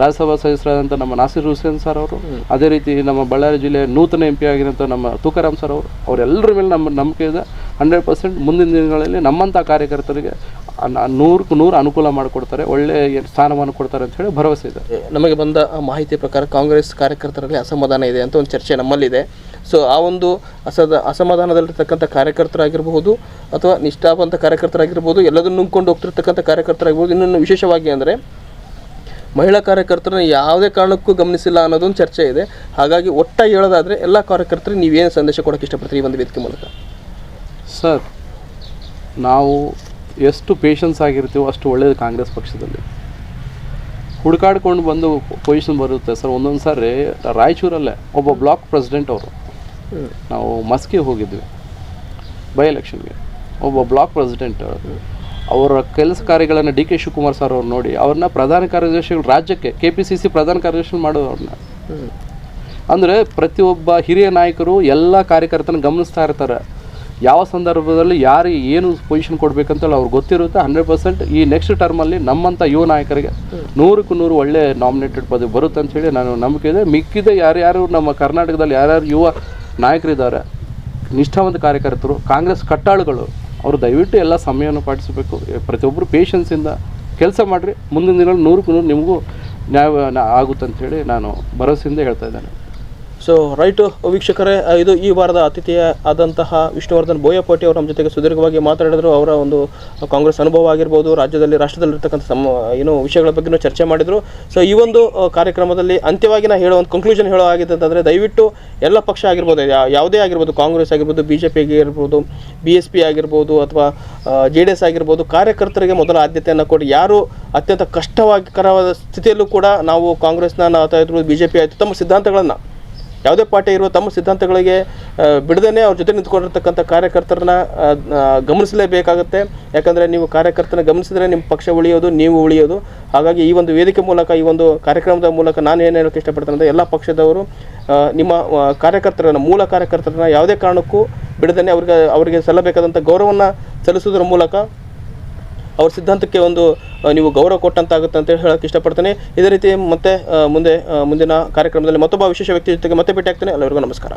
ರಾಜ್ಯಸಭಾ ಸದಸ್ಯರಾದಂಥ ನಮ್ಮ ನಾಸೀರ್ ಹುಸೇನ್ ಸರ್ ಅವರು ಅದೇ ರೀತಿ ನಮ್ಮ ಬಳ್ಳಾರಿ ಜಿಲ್ಲೆಯ ನೂತನ ಎಂ ಪಿ ಆಗಿರೋಂಥ ನಮ್ಮ ತೂಕಾರಾಮ್ ಸರ್ ಅವರು ಅವರೆಲ್ಲರ ಮೇಲೆ ನಮ್ಮ ನಂಬಿಕೆ ಇದೆ. ಹಂಡ್ರೆಡ್ ಪರ್ಸೆಂಟ್ ಮುಂದಿನ ದಿನಗಳಲ್ಲಿ ನಮ್ಮಂಥ ಕಾರ್ಯಕರ್ತರಿಗೆ ನೂರಕ್ಕೂ ನೂರು ಅನುಕೂಲ ಮಾಡಿಕೊಡ್ತಾರೆ ಒಳ್ಳೆ ಸ್ಥಾನವನ್ನು ಕೊಡ್ತಾರೆ ಅಂತ ಹೇಳಿ ಭರವಸೆ ಇದೆ. ನಮಗೆ ಬಂದ ಮಾಹಿತಿ ಪ್ರಕಾರ ಕಾಂಗ್ರೆಸ್ ಕಾರ್ಯಕರ್ತರಲ್ಲಿ ಅಸಮಾಧಾನ ಇದೆ ಅಂತ ಒಂದು ಚರ್ಚೆ ನಮ್ಮಲ್ಲಿದೆ. ಸೊ ಆ ಒಂದು ಅಸದ ಅಸಮಾಧಾನದಲ್ಲಿರ್ತಕ್ಕಂಥ ಕಾರ್ಯಕರ್ತರಾಗಿರಬಹುದು ಅಥವಾ ನಿಷ್ಠಾವಂತ ಕಾರ್ಯಕರ್ತರಾಗಿರ್ಬೋದು ಎಲ್ಲದನ್ನು ನುಂಗ್ಕೊಂಡು ಹೋಗ್ತಿರ್ತಕ್ಕಂಥ ಕಾರ್ಯಕರ್ತರಾಗಿರ್ಬೋದು ಇನ್ನೊಂದು ವಿಶೇಷವಾಗಿ ಅಂದರೆ ಮಹಿಳಾ ಕಾರ್ಯಕರ್ತರನ್ನ ಯಾವುದೇ ಕಾರಣಕ್ಕೂ ಗಮನಿಸಿಲ್ಲ ಅನ್ನೋದೊಂದು ಚರ್ಚೆ ಇದೆ. ಹಾಗಾಗಿ ಒಟ್ಟಾಗಿ ಹೇಳೋದಾದರೆ ಎಲ್ಲ ಕಾರ್ಯಕರ್ತರಿಗೆ ನೀವೇನು ಸಂದೇಶ ಕೊಡೋಕ್ಕೆ ಇಷ್ಟಪಡ್ತೀರಿ ಈ ಒಂದು ವೇದಿಕೆ ಮೂಲಕ? ಸರ್ ನಾವು ಎಷ್ಟು ಪೇಷನ್ಸ್ ಆಗಿರ್ತೀವೋ ಅಷ್ಟು ಒಳ್ಳೆಯದು ಕಾಂಗ್ರೆಸ್ ಪಕ್ಷದಲ್ಲಿ. ಹುಡುಕಾಡ್ಕೊಂಡು ಬಂದು ಪೊಸಿಷನ್ ಬರುತ್ತೆ ಸರ್. ಒಂದೊಂದು ಸಾರಿ ರಾಯಚೂರಲ್ಲೇ ಒಬ್ಬ ಬ್ಲಾಕ್ ಪ್ರೆಸಿಡೆಂಟ್ ಅವರು. ನಾವು ಮಸ್ಕಿ ಹೋಗಿದ್ವಿ. ಬೈ ಎಲೆಕ್ಷನ್ಗೆ ಒಬ್ಬ ಬ್ಲಾಕ್ ಪ್ರೆಸಿಡೆಂಟ್ ಅವರ. ಕೆಲಸ ಕಾರ್ಯಗಳನ್ನು ಡಿ ಕೆ ಶಿವಕುಮಾರ್ ಸರ್ ಅವ್ರು ನೋಡಿ ಅವ್ರನ್ನ ಪ್ರಧಾನ ಕಾರ್ಯದರ್ಶಿಗಳು ರಾಜ್ಯಕ್ಕೆ ಕೆ ಪಿ ಸಿ ಸಿ ಪ್ರಧಾನ ಕಾರ್ಯದರ್ಶಿ ಮಾಡೋದು ಅವ್ರನ್ನ ಅಂದರೆ ಪ್ರತಿಯೊಬ್ಬ ಹಿರಿಯ ನಾಯಕರು ಎಲ್ಲ ಕಾರ್ಯಕರ್ತನ ಗಮನಿಸ್ತಾ ಇರ್ತಾರೆ. ಯಾವ ಸಂದರ್ಭದಲ್ಲಿ ಯಾರು ಏನು ಪೊಸಿಷನ್ ಕೊಡಬೇಕಂತೇಳಿ ಅವ್ರಿಗೆ ಗೊತ್ತಿರುತ್ತೆ ಹಂಡ್ರೆಡ್ ಪರ್ಸೆಂಟ್ ಈ ನೆಕ್ಸ್ಟ್ ಟರ್ಮಲ್ಲಿ ನಮ್ಮಂಥ ಯುವ ನಾಯಕರಿಗೆ ನೂರಕ್ಕೂ ನೂರು ಒಳ್ಳೆ ನಾಮಿನೇಟೆಡ್ ಪದವಿ ಬರುತ್ತೆ ಅಂತ ನಾನು ನಂಬಿಕೆ ಇದೆ. ಮಿಕ್ಕಿದೆ ಯಾರ್ಯಾರು ನಮ್ಮ ಕರ್ನಾಟಕದಲ್ಲಿ ಯಾರ್ಯಾರು ಯುವ ನಾಯಕರಿದ್ದಾರೆ, ನಿಷ್ಠಾವಂತ ಕಾರ್ಯಕರ್ತರು, ಕಾಂಗ್ರೆಸ್ ಕಟ್ಟಾಳುಗಳು, ಅವರು ದಯವಿಟ್ಟು ಎಲ್ಲ ಸಮಯವನ್ನು ಪಾಟಿಸಬೇಕು. ಪ್ರತಿಯೊಬ್ಬರು ಪೇಷನ್ಸಿಂದ ಕೆಲಸ ಮಾಡಿರಿ. ಮುಂದಿನ ದಿನಗಳಲ್ಲಿ ನೂರಕ್ಕೂ ನೂರು ನಿಮಗೂ ನ್ಯಾಯ ಆಗುತ್ತೆ ಹೇಳಿ ನಾನು ಭರವಸೆಯಿಂದ ಹೇಳ್ತಾ ಇದ್ದೇನೆ. ಸೊ ರೈಟು ವೀಕ್ಷಕರೇ ಇದು ಈ ವಾರದ ಅತಿಥಿಯ ಆದಂತಹ ವಿಷ್ಣುವರ್ಧನ್ ಬೋಯಪೋಟಿ ಅವರು ನಮ್ಮ ಜೊತೆಗೆ ಸುದೀರ್ಘವಾಗಿ ಮಾತಾಡಿದರು. ಅವರ ಒಂದು ಕಾಂಗ್ರೆಸ್ ಅನುಭವ ಆಗಿರ್ಬೋದು, ರಾಜ್ಯದಲ್ಲಿ, ರಾಷ್ಟ್ರದಲ್ಲಿರ್ತಕ್ಕಂಥ ಸಮ ಏನು ವಿಷಯಗಳ ಬಗ್ಗೆಯೂ ಚರ್ಚೆ ಮಾಡಿದರು. ಸೊ ಈ ಒಂದು ಕಾರ್ಯಕ್ರಮದಲ್ಲಿ ಅಂತ್ಯವಾಗಿ ನಾನು ಹೇಳೋ ಒಂದು ಕನ್ಕ್ಲೂಷನ್ ಹೇಳೋ ಆಗಿದೆ ಅಂತಂದರೆ, ದಯವಿಟ್ಟು ಎಲ್ಲ ಪಕ್ಷ ಆಗಿರ್ಬೋದು ಯಾವುದೇ ಆಗಿರ್ಬೋದು, ಕಾಂಗ್ರೆಸ್ ಆಗಿರ್ಬೋದು ಬಿ ಜೆ ಪಿ ಆಗಿರ್ಬೋದು ಬಿ ಎಸ್ ಪಿ ಆಗಿರ್ಬೋದು, ಅಥವಾ ಜೆ ಡಿ ಎಸ್ ಆಗಿರ್ಬೋದು, ಕಾರ್ಯಕರ್ತರಿಗೆ ಮೊದಲ ಆದ್ಯತೆಯನ್ನು ಕೊಡಿ. ಯಾರು ಅತ್ಯಂತ ಕಷ್ಟವಾಗಿಕರವಾದ ಸ್ಥಿತಿಯಲ್ಲೂ ಕೂಡ ನಾವು ಕಾಂಗ್ರೆಸ್ನ ಅಥವಾ ಬಿ ಜೆ ಪಿ ಆಯಿತು, ತಮ್ಮ ಸಿದ್ಧಾಂತಗಳನ್ನು ಯಾವುದೇ ಪಾರ್ಟಿ ಇರುವ ತಮ್ಮ ಸಿದ್ಧಾಂತಗಳಿಗೆ ಬಿಡದೇ ಅವ್ರ ಜೊತೆ ನಿಂತ್ಕೊಂಡಿರ್ತಕ್ಕಂಥ ಕಾರ್ಯಕರ್ತರನ್ನ ಗಮನಿಸಲೇಬೇಕಾಗುತ್ತೆ. ಯಾಕಂದರೆ ನೀವು ಕಾರ್ಯಕರ್ತನ ಗಮನಿಸಿದ್ರೆ ನಿಮ್ಮ ಪಕ್ಷ ಉಳಿಯೋದು, ನೀವು ಉಳಿಯೋದು. ಹಾಗಾಗಿ ಈ ಒಂದು ವೇದಿಕೆ ಮೂಲಕ, ಈ ಒಂದು ಕಾರ್ಯಕ್ರಮದ ಮೂಲಕ ನಾನು ಏನು ಹೇಳೋಕ್ಕೆ ಇಷ್ಟಪಡ್ತೇನೆ ಅಂದರೆ ಎಲ್ಲ ಪಕ್ಷದವರು ನಿಮ್ಮ ಕಾರ್ಯಕರ್ತರನ್ನ, ಮೂಲ ಕಾರ್ಯಕರ್ತರನ್ನ ಯಾವುದೇ ಕಾರಣಕ್ಕೂ ಬಿಡದೇ ಅವ್ರಿಗೆ, ಅವರಿಗೆ ಸಲ್ಲಬೇಕಾದಂಥ ಗೌರವವನ್ನು ಸಲ್ಲಿಸೋದ್ರ ಮೂಲಕ ಅವ್ರ ಸಿದ್ಧಾಂತಕ್ಕೆ ಒಂದು ನೀವು ಗೌರವ ಕೊಟ್ಟಂತಾಗುತ್ತೆ ಅಂತ ಹೇಳಿ ಹೇಳಕ್ಕೆ ಇಷ್ಟಪಡ್ತೇನೆ. ಇದೇ ರೀತಿ ಮತ್ತೆ ಮುಂದೆ ಮುಂದಿನ ಕಾರ್ಯಕ್ರಮದಲ್ಲಿ ಮತ್ತೊಬ್ಬ ವಿಶೇಷ ವ್ಯಕ್ತಿ ಜೊತೆಗೆ ಮತ್ತೆ ಭೇಟಿ ಆಗ್ತೇನೆ ಎಲ್ಲರಿಗೂ ನಮಸ್ಕಾರ.